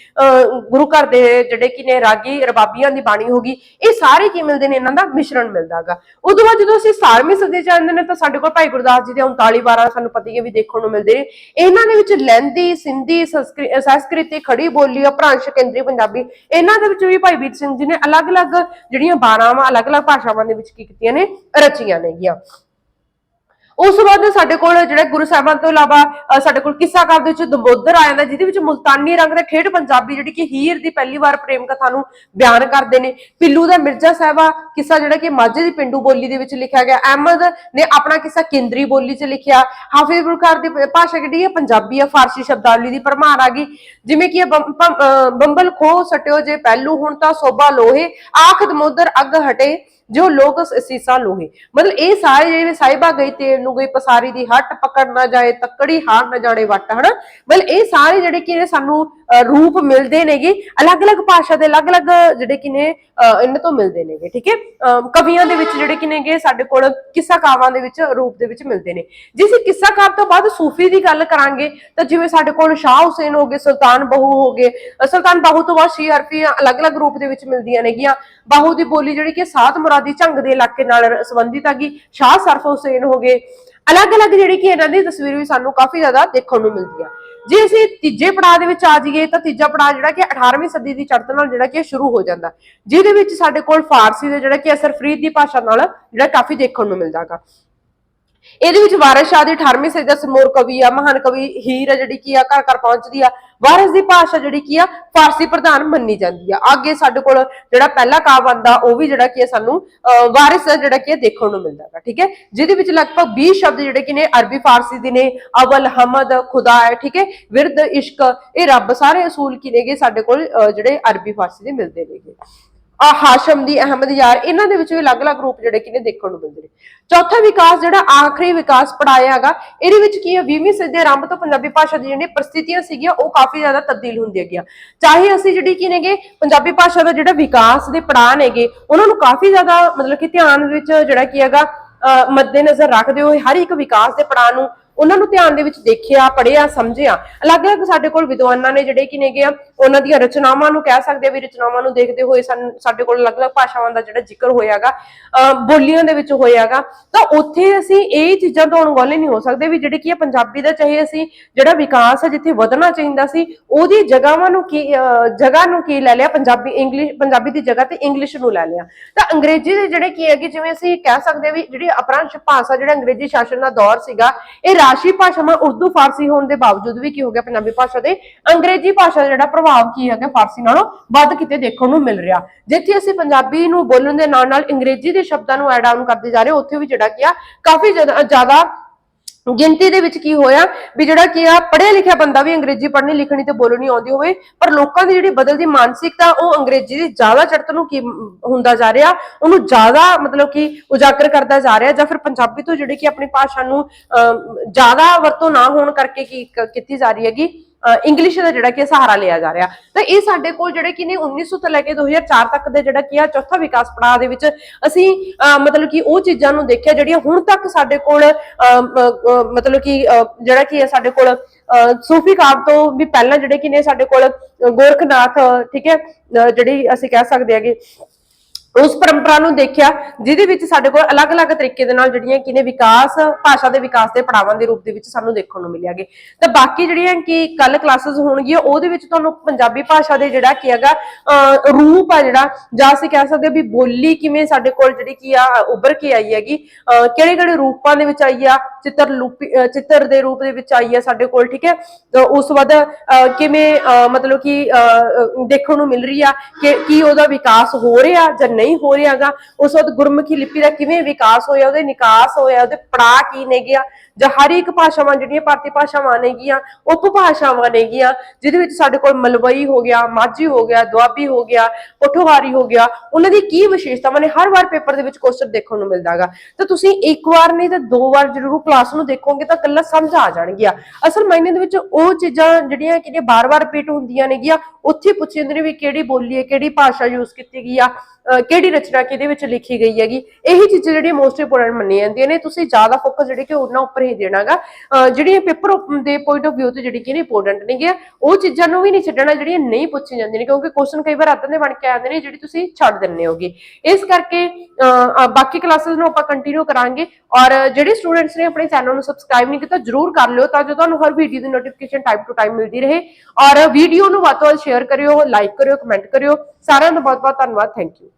ਗੁਰੂ ਘਰ ਦੇ ਜਿਹੜੇ ਕਿ ਨੇ ਰਾਗੀ ਰਬਾਬੀਆਂ ਦੀ ਬਾਣੀ ਹੋਗੀ ਇਹ ਸਾਰੇ ਕੀ ਮਿਲਦੇ ਨੇ, ਇਹਨਾਂ ਦਾ ਮਿਸ਼ਰਣ ਮਿਲਦਾਗਾ। ਉਦੋਂ ਬਾਅਦ ਜਦੋਂ ਅਸੀਂ 17ਵੀਂ ਸਦੀ ਚ ਆਉਂਦੇ ਨੇ ਤਾਂ ਸਾਡੇ ਕੋਲ ਭਾਈ ਗੁਰਦਾਸ ਜੀ ਦੇ 39 12 ਸਾਨੂੰ ਪਤਾ ਵੀ ਦੇਖਣ ਨੂੰ ਮਿਲਦੇ ਨੇ। ਇਹਨਾਂ ਦੇ ਵਿੱਚ ਲਹਿੰਦੀ ਸਿੰਧੀ, ਸੰਸਕ੍ਰਿ- ਅਹ, ਸੰਸਕ੍ਰਿਤੀ ਖੜੀ ਬੋਲੀ ਅਪਭ੍ਰੰਸ਼ ਕੇਂਦਰੀ ਪੰਜਾਬੀ। ਇਹਨਾਂ ਦੇ ਵਿੱਚ ਵੀ ਭਾਈ ਵੀਰ ਸਿੰਘ ਜੀ ਨੇ ਅਲੱਗ-ਅਲੱਗ ਜਿਹੜੀਆਂ 12ਵਾਂ ਅਲੱਗ-ਅਲੱਗ ਭਾਸ਼ਾਵਾਂ ਦੇ ਵਿੱਚ ਕੀ ਕੀਤੀਆਂ ਨੇ, ਰਚੀਆਂ ਨੇਗੀਆਂ। ਉਸ ਤੋਂ ਬਾਅਦ ਸਾਡੇ ਕੋਲ ਜਿਹੜੇ ਗੁਰੂ ਸਾਹਿਬਾਨ ਤੋਂ ਇਲਾਵਾ ਸਾਡੇ ਕੋਲ ਕਿੱਸਾ ਕਾਵਿ ਦੇ ਵਿੱਚ ਦਮੋਦਰ ਆ ਜਾਂਦਾ, ਜਿਹਦੇ ਵਿੱਚ ਮੁਲਤਾਨੀ ਰੰਗ ਦਾ ਠੇਠ ਪੰਜਾਬੀ ਜਿਹੜੀ ਕਿ ਹੀਰ ਦੀ ਪਹਿਲੀ ਵਾਰ ਪ੍ਰੇਮ ਕਥਾ ਨੂੰ ਬਿਆਨ ਕਰਦੇ ਨੇ। ਪਿੱਲੂ ਦਾ ਮਿਰਜ਼ਾ ਸਾਹਿਬਾ ਕਿੱਸਾ ਜਿਹੜਾ ਕਿ ਮਾਝੇ ਦੀ ਪਿੰਡੂ ਬੋਲੀ ਦੇ ਵਿੱਚ ਲਿਖਿਆ ਗਿਆ। ਅਹਿਮਦ ਨੇ ਆਪਣਾ ਕਿੱਸਾ ਕੇਂਦਰੀ ਬੋਲੀ 'ਚ ਲਿਖਿਆ। ਹਾਫਿਜ਼ ਗੁਰਕਾਰ ਦੀ ਭਾਸ਼ਾ ਜਿਹੜੀ ਹੈ? ਪੰਜਾਬੀ ਆ, ਫਾਰਸੀ ਸ਼ਬਦਾਵਲੀ ਦੀ ਭਰਮਾਰ ਆ ਗਈ। ਜਿਵੇਂ ਕਿ ਬੰਬ- ਅਹ, ਬੰਬਲ ਖੋ ਸਟਿਓ ਜੇ ਪਹਿਲੂ, ਹੁਣ ਤਾਂ ਸੋਭਾ ਲੋਹੇ ਆਖ ਦਮੋਦਰ ਅੱਗ ਹਟੇ, ਜੋ ਲੋਕ ਸ- ਲੋਹੇ। ਮਤਲਬ ਇਹ ਸਾਰੇ ਜਿਹੜੇ ਸਾਹਿਬਾ ਗਈ ਤੇ ਨੂੰ ਗਈ ਪਸਾਰੀ ਦੀ ਹੱਟ ਪਕੜ ਨਾ ਜਾਏ, ਤੱਕੜੀ ਹਾਰ ਨਾ ਜਾਣੇ ਵੱਟ, ਹਨਾ? ਮਤਲਬ ਇਹ ਸਾਰੇ ਜਿਹੜੇ ਕਿ ਸਾਨੂੰ ਰੂਪ ਮਿਲਦੇ ਨੇਗੇ, ਅਲੱਗ-ਅਲੱਗ ਭਾਸ਼ਾ ਦੇ ਅਲੱਗ-ਅਲੱਗ ਜਿਹੜੇ ਕਿ ਨੇ ਇਹਨਾਂ ਤੋਂ ਮਿਲਦੇ ਨੇਗੇ, ਠੀਕ ਹੈ? ਕਵੀਆਂ ਦੇ ਵਿੱਚ ਜਿਹੜੇ ਕਿ ਨੇਗੇ, ਸਾਡੇ ਕੋਲ ਕਿੱਸਾ ਕਾਵਾਂ ਦੇ ਵਿੱਚ, ਰੂਪ ਦੇ ਵਿੱਚ ਮਿਲਦੇ ਨੇ। ਜੇ ਅਸੀਂ ਕਿੱਸਾ ਕਾਵ ਤੋਂ ਬਾਅਦ ਸੂਫੀ ਦੀ ਗੱਲ ਕਰਾਂਗੇ, ਤਾਂ ਜਿਵੇਂ ਸਾਡੇ ਕੋਲ ਸ਼ਾਹ ਹੁਸੈਨ ਹੋ ਗਏ, ਸੁਲਤਾਨ ਬਹੂ ਹੋ ਗਏ ਸੁਲਤਾਨ ਬਹੂ ਤੋਂ ਬਾਅਦ ਸ਼ੀ ਅਰਫੀਆਂ ਅਲੱਗ-ਅਲੱਗ ਰੂਪ ਦੇ ਵਿੱਚ ਮਿਲਦੀਆਂ ਨੇਗੀਆਂ। ਬਾਹੂ ਦੀ ਬੋਲੀ ਜਿਹੜੀ ਕਿ ਸਾਤ ਮੁਰਾਦੀ ਝੰਗ ਦੇ ਇਲਾਕੇ ਨਾਲ ਸੰਬੰਧਿਤ ਹੈਗੀ। ਸ਼ਾਹ ਸਰਫ ਹੁਸੈਨ ਹੋ ਗਏ। ਅਲੱਗ-ਅਲੱਗ ਜਿਹੜੀ ਕਿ ਇਹਨਾਂ ਦੀ ਤਸਵੀਰ ਵੀ ਸਾਨੂੰ ਕਾਫੀ ਜ਼ਿਆਦਾ ਦੇਖਣ ਨੂੰ ਮਿਲਦੀ ਆ। ਜੇ ਅਸੀਂ ਤੀਜੇ ਪੜਾਅ ਦੇ ਵਿੱਚ ਆ ਜਾਈਏ ਤਾਂ ਤੀਜਾ ਪੜਾਅ ਜਿਹੜਾ ਕਿ 18ਵੀਂ ਸਦੀ ਦੀ ਚੜ੍ਹਤ ਨਾਲ ਜਿਹੜਾ ਕਿ ਸ਼ੁਰੂ ਹੋ ਜਾਂਦਾ। ਜਿਹਦੇ ਵਿੱਚ ਸਾਡੇ ਕੋਲ ਫਾਰਸੀ ਦੇ ਜਿਹੜਾ ਕਿ ਅਸਰ ਫਰੀਦ ਦੀ ਭਾਸ਼ਾ ਨਾਲ ਜਿਹੜਾ ਕਾਫੀ ਦੇਖਣ ਨੂੰ ਮਿਲਦਾਗਾ ਇਹਦੇ ਵਿੱਚ ਵਾਰਿਸ ਸ਼ਾਹ ਦੀ 18ਵੀਂ ਸਦੀ ਦਾ ਸਮੂਰ ਕਵੀ ਆ ਮਹਾਨ ਕਵੀ ਹੀਰ ਆ ਜਿਹੜੀ ਕੀ ਆ ਘਰ ਘਰ ਪਹੁੰਚਦੀ ਆ। ਵਾਰਿਸ ਦੀ ਭਾਸ਼ਾ ਜਿਹੜੀ ਕੀ ਆ ਫਾਰਸੀ ਪ੍ਰਧਾਨ ਮੰਨੀ ਜਾਂਦੀ ਆ। ਅੱਗੇ ਸਾਡੇ ਕੋਲ ਜਿਹੜਾ ਪਹਿਲਾ ਕਾਵ ਆਂਦਾ ਉਹ ਵੀ ਜਿਹੜਾ ਕੀ ਆ ਸਾਨੂੰ ਅਹ, ਵਾਰਿਸ ਜਿਹੜਾ ਕੀ ਆ ਦੇਖਣ ਨੂੰ ਮਿਲਦਾ ਹੈ ਠੀਕ ਹੈ? ਜਿਹਦੇ ਵਿੱਚ ਲਗਭਗ 20 ਸ਼ਬਦ ਜਿਹੜੇ ਕਿ ਨੇ ਅਰਬੀ ਫਾਰਸੀ ਦੇ ਨੇ ਅਵਲ ਹਮਦ ਖੁਦਾ ਹੈ ਠੀਕ ਹੈ? ਵਿਰਦ ਇਸ਼ਕ ਇਹ ਰੱਬ ਸਾਰੇ ਅਸੂਲ ਕੀ ਨੇਗੇ ਸਾਡੇ ਕੋਲ ਅਹ, ਜਿਹੜੇ ਅਰਬੀ ਫਾਰਸੀ ਦੇ ਮਿਲਦੇ ਨੇਗੇ। ਆ ਹਾਸ਼ਮ ਦੀ, ਅਹਿਮਦ ਯਾਰ, ਇਹਨਾਂ ਦੇ ਵਿੱਚ ਵੀ ਅਲੱਗ-ਅਲੱਗ ਰੂਪ ਜਿਹੜੇ ਕਿ ਨੇ ਦੇਖਣ ਨੂੰ ਮਿਲਦੇ ਨੇ। ਚੌਥਾ ਵਿਕਾਸ ਜਿਹੜਾ ਆਖਰੀ ਵਿਕਾਸ ਪੜਾਇਆ ਹੈਗਾ, ਇਹਦੇ ਵਿੱਚ ਕੀ ਹੈ 20ਵੀਂ ਸਦੀ ਦੇ ਆਰੰਭ ਤੋਂ ਪੰਜਾਬੀ ਭਾਸ਼ਾ ਦੀ ਜਿਹੜੀਆਂ ਪ੍ਰਸਥਿਤੀਆਂ ਸੀਗੀਆਂ, ਉਹ ਕਾਫੀ ਜ਼ਿਆਦਾ ਤਬਦੀਲ ਹੁੰਦੀਆਂ ਗਿਆ ਚਾਹੇ ਅਸੀਂ ਜਿਹੜੀ ਕੀ ਨੇਗੇ, ਪੰਜਾਬੀ ਭਾਸ਼ਾ ਦਾ ਜਿਹੜਾ ਵਿਕਾਸ ਦੇ ਪੜਾਅ ਨੇਗੇ, ਉਹਨਾਂ ਨੂੰ ਕਾਫੀ ਜ਼ਿਆਦਾ ਮਤਲਬ ਕਿ ਧਿਆਨ ਵਿੱਚ ਜਿਹੜਾ ਕੀ ਹੈਗਾ, ਅਹ ਮੱਦੇਨਜ਼ਰ ਰੱਖਦੇ ਹੋਏ ਹਰ ਇੱਕ ਵਿਕਾਸ ਦੇ ਪੜਾਅ ਨੂੰ ਉਹਨਾਂ ਨੂੰ ਧਿਆਨ ਦੇ ਵਿੱਚ ਦੇਖਿਆ ਪੜਿਆ ਸਮਝਿਆ। ਅਲੱਗ-ਅਲੱਗ ਸਾਡੇ ਕੋਲ ਵਿਦਵਾਨਾਂ ਨੇ ਜਿਹੜੇ ਕਿ ਨੇਗੇ ਆ ਉਹਨਾਂ ਦੀਆਂ ਰਚਨਾਵਾਂ ਨੂੰ ਕਹਿ ਸਕਦੇ ਆ ਵੀ ਰਚਨਾਵਾਂ ਨੂੰ ਦੇਖਦੇ ਹੋਏ ਸਾਡੇ ਕੋਲ ਅਲੱਗ-ਅਲੱਗ ਭਾਸ਼ਾਵਾਂ ਦਾ ਜਿਹੜਾ ਜ਼ਿਕਰ ਹੋਇਆਗਾ ਬੋਲੀਆਂ ਦੇ ਵਿੱਚ ਹੋਇਆਗਾ। ਤਾਂ ਉੱਥੇ ਅਸੀਂ ਇਹ ਚੀਜ਼ਾਂ ਤੋਂ ਅਣਗੌਲੇ ਨਹੀਂ ਹੋ ਸਕਦੇ ਵੀ ਜਿਹੜੇ ਕੀ ਆ ਪੰਜਾਬੀ ਦਾ ਚਾਹੇ ਅਸੀਂ ਜਿਹੜਾ ਵਿਕਾਸ ਹੈ ਜਿੱਥੇ ਵਧਣਾ ਚਾਹੀਦਾ ਸੀ ਉਹਦੀ ਜਗ੍ਹਾਵਾਂ ਨੂੰ ਕੀ ਅਹ, ਜਗ੍ਹਾ ਨੂੰ ਕੀ ਲੈ ਲਿਆ ਪੰਜਾਬੀ ਇੰਗਲਿਸ਼ ਪੰਜਾਬੀ ਦੀ ਜਗ੍ਹਾ ਤੇ ਇੰਗਲਿਸ਼ ਨੂੰ ਲੈ ਲਿਆ। ਤਾਂ ਅੰਗਰੇਜ਼ੀ ਦੇ ਜਿਹੜੇ ਕੀ ਹੈਗੇ ਜਿਵੇਂ ਅਸੀਂ ਕਹਿ ਸਕਦੇ ਵੀ ਜਿਹੜੀ ਅਪਰਾਂਸ਼ ਭਾਸ਼ਾ ਜਿਹੜਾ ਅੰਗਰੇਜ਼ੀ ਸ਼ਾਸਨ ਦਾ ਦੌਰ ਸੀਗਾ ਇਹ ਰਾਸ਼ੀ ਭਾਸ਼ਾਵਾਂ ਉਰਦੂ, ਫਾਰਸੀ ਹੋਣ ਦੇ ਬਾਵਜੂਦ ਵੀ ਕੀ ਹੋ ਗਿਆ ਪੰਜਾਬੀ ਭਾਸ਼ਾ ਦੇ, ਅੰਗਰੇਜ਼ੀ ਭਾਸ਼ਾ ਦਾ ਜਿਹੜਾ ਪ੍ਰਭਾਵ ਕੀ ਹੈਗਾ ਫਾਰਸੀ ਨਾਲੋਂ ਵੱਧ ਕਿਤੇ ਦੇਖਣ ਨੂੰ ਮਿਲ ਰਿਹਾ। ਜਿੱਥੇ ਅਸੀਂ ਪੰਜਾਬੀ ਨੂੰ ਬੋਲਣ ਦੇ ਨਾਲ ਨਾਲ ਅੰਗਰੇਜ਼ੀ ਦੇ ਸ਼ਬਦਾਂ ਨੂੰ ਐਡ ਆਨ ਕਰਦੇ ਜਾ ਰਹੇ ਉੱਥੇ ਵੀ ਜਿਹੜਾ ਕੀ ਆ, ਕਾਫੀ ਜ਼ਿਆਦਾ ਜ਼ਿਆਦਾ ਗਿਣਤੀ ਦੇ ਵਿੱਚ ਕੀ ਹੋਇਆ ਵੀ ਜਿਹੜਾ ਕੀ ਆ ਪੜ੍ਹਿਆ ਲਿਖਿਆ ਬੰਦਾ ਵੀ ਅੰਗਰੇਜ਼ੀ ਪੜ੍ਹਨੀ ਲਿਖਣੀ ਤੇ ਬੋਲਣੀ ਆਉਂਦੀ ਹੋਵੇ ਪਰ ਲੋਕਾਂ ਦੀ ਜਿਹੜੀ ਬਦਲਦੀ ਮਾਨਸਿਕਤਾ ਉਹ ਅੰਗਰੇਜ਼ੀ ਦੀ ਜ਼ਿਆਦਾ ਚੜਤ ਨੂੰ ਕੀ ਹੁੰਦਾ ਜਾ ਰਿਹਾ ਉਹਨੂੰ ਜ਼ਿਆਦਾ ਮਤਲਬ ਕਿ ਉਜਾਗਰ ਕਰਦਾ ਜਾ ਰਿਹਾ ਜਾਂ ਫਿਰ ਪੰਜਾਬੀ ਤੋਂ ਜਿਹੜੀ ਕਿ ਆਪਣੀ ਭਾਸ਼ਾ ਨੂੰ ਅਮ, ਜ਼ਿਆਦਾ ਵਰਤੋਂ ਨਾ ਹੋਣ ਕਰਕੇ ਕੀ ਕੀਤੀ ਜਾ ਰਹੀ ਹੈਗੀ। ਇੰਗਲਿਸ਼ ਦਾ ਜਿਹੜਾ ਕਿ ਸਹਾਰਾ ਲਿਆ ਜਾ ਰਿਹਾ। ਤਾਂ ਇਹ ਸਾਡੇ ਕੋਲ ਜਿਹੜੇ ਕਿ ਨੇ 1900 ਤੋਂ ਲੈ ਕੇ 2004 ਤੱਕ ਦੇ ਜਿਹੜਾ ਕੀ ਆ ਚੌਥਾ ਵਿਕਾਸ ਪੜਾਅ ਦੇ ਵਿੱਚ ਅਸੀਂ ਅਹ, ਮਤਲਬ ਕਿ ਉਹ ਚੀਜ਼ਾਂ ਨੂੰ ਦੇਖਿਆ ਜਿਹੜੀਆਂ ਹੁਣ ਤੱਕ ਸਾਡੇ ਕੋਲ ਮਤਲਬ ਕਿ ਜਿਹੜਾ ਕੀ ਹੈ ਸਾਡੇ ਕੋਲ ਅਹ, ਸੂਫੀ ਕਾਵ ਤੋਂ ਵੀ ਪਹਿਲਾਂ ਜਿਹੜੇ ਕਿ ਨੇ ਸਾਡੇ ਕੋਲ ਗੋਰਖਨਾਥ ਠੀਕ ਹੈ ਜਿਹੜੀ ਅਸੀਂ ਕਹਿ ਸਕਦੇ ਹੈਗੇ। ਉਸ ਪਰੰਪਰਾ ਨੂੰ ਦੇਖਿਆ, ਜਿਹਦੇ ਵਿੱਚ ਸਾਡੇ ਕੋਲ ਅਲੱਗ-ਅਲੱਗ ਤਰੀਕੇ ਦੇ ਨਾਲ ਜਿਹੜੀਆਂ ਕਿ ਨੇ ਵਿਕਾਸ, ਭਾਸ਼ਾ ਦੇ ਵਿਕਾਸ ਦੇ ਪੜਾਵਾਂ ਦੇ ਰੂਪ ਦੇ ਵਿੱਚ ਸਾਨੂੰ ਦੇਖਣ ਨੂੰ ਮਿਲਿਆਗੇ ਤਾਂ ਬਾਕੀ ਜਿਹੜੀਆਂ ਕਿ ਕੱਲ ਕਲਾਸਿਸ ਹੋਣਗੀਆਂ, ਉਹਦੇ ਵਿੱਚ ਤੁਹਾਨੂੰ ਪੰਜਾਬੀ ਭਾਸ਼ਾ ਦੇ ਜਿਹੜਾ ਕੀ ਹੈਗਾ ਰੂਪ ਆ ਜਿਹੜਾ, ਜਾਂ ਅਸੀਂ ਕਹਿ ਸਕਦੇ ਵੀ ਬੋਲੀ ਕਿਵੇਂ ਸਾਡੇ ਕੋਲ ਜਿਹੜੀ ਕੀ ਆ, ਉੱਭਰ ਕੇ ਆਈ ਹੈਗੀ ਕਿਹੜੇ ਕਿਹੜੇ ਰੂਪਾਂ ਦੇ ਵਿੱਚ ਆਈ ਆ, ਚਿੱਤਰ ਲੂਪੀ ਚਿੱਤਰ ਦੇ ਰੂਪ ਦੇ ਵਿੱਚ ਆਈ ਆ ਸਾਡੇ ਕੋਲ, ਠੀਕ ਹੈ? ਉਸ ਤੋਂ ਬਾਅਦ ਕਿਵੇਂ ਮਤਲਬ ਕਿ ਦੇਖਣ ਨੂੰ ਮਿਲ ਰਹੀ ਆ, ਕਿ ਕੀ ਉਹਦਾ ਵਿਕਾਸ ਹੋ ਰਿਹਾ ਜਾਂ ਨਹੀਂ ਹੋ ਰਿਹਾਗਾ। ਉਸ ਵਕਤ ਗੁਰਮੁਖੀ ਲਿਪੀ ਦਾ ਕਿਵੇਂ ਵਿਕਾਸ ਹੋਇਆ, ਉਹਦੇ ਨਿਕਾਸ ਹੋਇਆ, ਉਹਦੇ ਪੜਾਅ ਕੀ ਨੇ ਗਿਆ ਜਾਂ ਹਰ ਇੱਕ ਭਾਸ਼ਾਵਾਂ ਜਿਹੜੀਆਂ ਭਾਰਤੀ ਭਾਸ਼ਾਵਾਂ ਨੇਗੀਆਂ ਉਪਭਾਸ਼ਾਵਾਂ ਨੇਗੀਆਂ, ਜਿਹਦੇ ਵਿੱਚ ਸਾਡੇ ਕੋਲ ਮਲਵਈ ਹੋ ਗਿਆ, ਮਾਝੀ ਹੋ ਗਿਆ, ਦੁਆਬੀ ਹੋ ਗਿਆ, ਪੋਠੋਹਾਰੀ ਹੋ ਗਿਆ, ਉਹਨਾਂ ਦੀ ਕੀ ਵਿਸ਼ੇਸ਼ਤਾਵਾਂ ਨੇ ਹਰ ਵਾਰ ਪੇਪਰ ਦੇ ਵਿੱਚ ਕੁਐਸਚਨ ਦੇਖਣ ਨੂੰ ਮਿਲਦਾਗਾ ਤਾਂ ਤੁਸੀਂ ਇੱਕ ਵਾਰ ਨਹੀਂ ਤਾਂ ਦੋ ਵਾਰ ਜ਼ਰੂਰ ਕਲਾਸ ਨੂੰ ਦੇਖੋਗੇ ਤਾਂ ਕੱਲਾ ਸਮਝ ਆ ਜਾਣਗੀਆਂ। ਅਸਲ ਮਾਇਨੇ ਦੇ ਵਿੱਚ ਉਹ ਚੀਜ਼ਾਂ ਜਿਹੜੀਆਂ ਕਿ ਬਾਰ-ਬਾਰ ਰਿਪੀਟ ਹੁੰਦੀਆਂ ਨੇਗੀਆਂ, ਉੱਥੇ ਪੁੱਛੇ ਜਾਂਦੇ ਨੇ ਵੀ ਕਿਹੜੀ ਬੋਲੀ ਹੈ, ਕਿਹੜੀ ਭਾਸ਼ਾ ਯੂਜ਼ ਕੀਤੀ ਗਈ ਆ ਕਿਹੜੀ ਰਚਨਾ ਕਿਹਦੇ ਵਿੱਚ ਲਿਖੀ ਗਈ ਹੈਗੀ। ਇਹੀ ਚੀਜ਼ਾਂ ਜਿਹੜੀਆਂ ਮੋਸਟ ਇੰਪੋਰਟੈਂਟ ਮੰਨੀਆਂ ਜਾਂਦੀਆਂ ਨੇ। ਤੁਸੀਂ ਜ਼ਿਆਦਾ ਫੋਕਸ ਜਿਹੜੇ ਕਿ ਉਹਨਾਂ ਉੱਪਰ ਹੀ ਦੇਣਾਗਾ। ਜਿਹੜੀਆਂ ਪੇਪਰ ਦੇ ਪੁਆਇੰਟ ਆਫ View ਤੋਂ ਜਿਹੜੀ ਕਿ ਨੇ ਇੰਪੋਰਟੈਂਟ ਨੇਗੇ ਉਹ ਚੀਜ਼ਾਂ ਨੂੰ ਵੀ ਨਹੀਂ ਛੱਡਣਾ, ਜਿਹੜੀਆਂ ਨਹੀਂ ਪੁੱਛੀਆਂ ਜਾਂਦੀਆਂ ਨੇ, ਕਿਉਂਕਿ ਕੁਐਸਚਨ ਕਈ ਵਾਰ ਆਦਨ ਦੇ ਬਣ ਕੇ ਆਉਂਦੇ ਨੇ, ਜਿਹੜੀ ਤੁਸੀਂ ਛੱਡ ਦਿੰਦੇ ਹੋਗੇ। ਇਸ ਕਰਕੇ ਬਾਕੀ ਕਲਾਸਿਸ ਨੂੰ ਆਪਾਂ ਕੰਟੀਨਿਊ ਕਰਾਂਗੇ, ਔਰ ਜਿਹੜੇ ਸਟੂਡੈਂਟਸ ਨੇ ਆਪਣੇ ਚੈਨਲ ਨੂੰ ਸਬਸਕ੍ਰਾਈਬ ਨਹੀਂ ਕੀਤਾ, ਜਰੂਰ ਕਰ ਲਿਓ, ਤਾਂ ਜੋ ਤੁਹਾਨੂੰ ਹਰ ਵੀਡੀਓ ਦੀ ਨੋਟੀਫਿਕੇਸ਼ਨ ਟਾਈਮ ਟੂ ਟਾਈਮ ਮਿਲਦੀ ਰਹੇ। ਔਰ ਵੀਡੀਓ ਨੂੰ ਵੱਧ ਤੋਂ ਵੱਧ ਸ਼ੇਅਰ ਕਰਿਓ ਲਾਈਕ ਕਰਿਓ ਕਮੈਂਟ ਕਰਿਓ। ਸਾਰਿਆਂ ਦਾ ਬਹੁਤ ਬਹੁਤ ਧੰਨਵਾਦ ਥੈਂਕ ਯੂ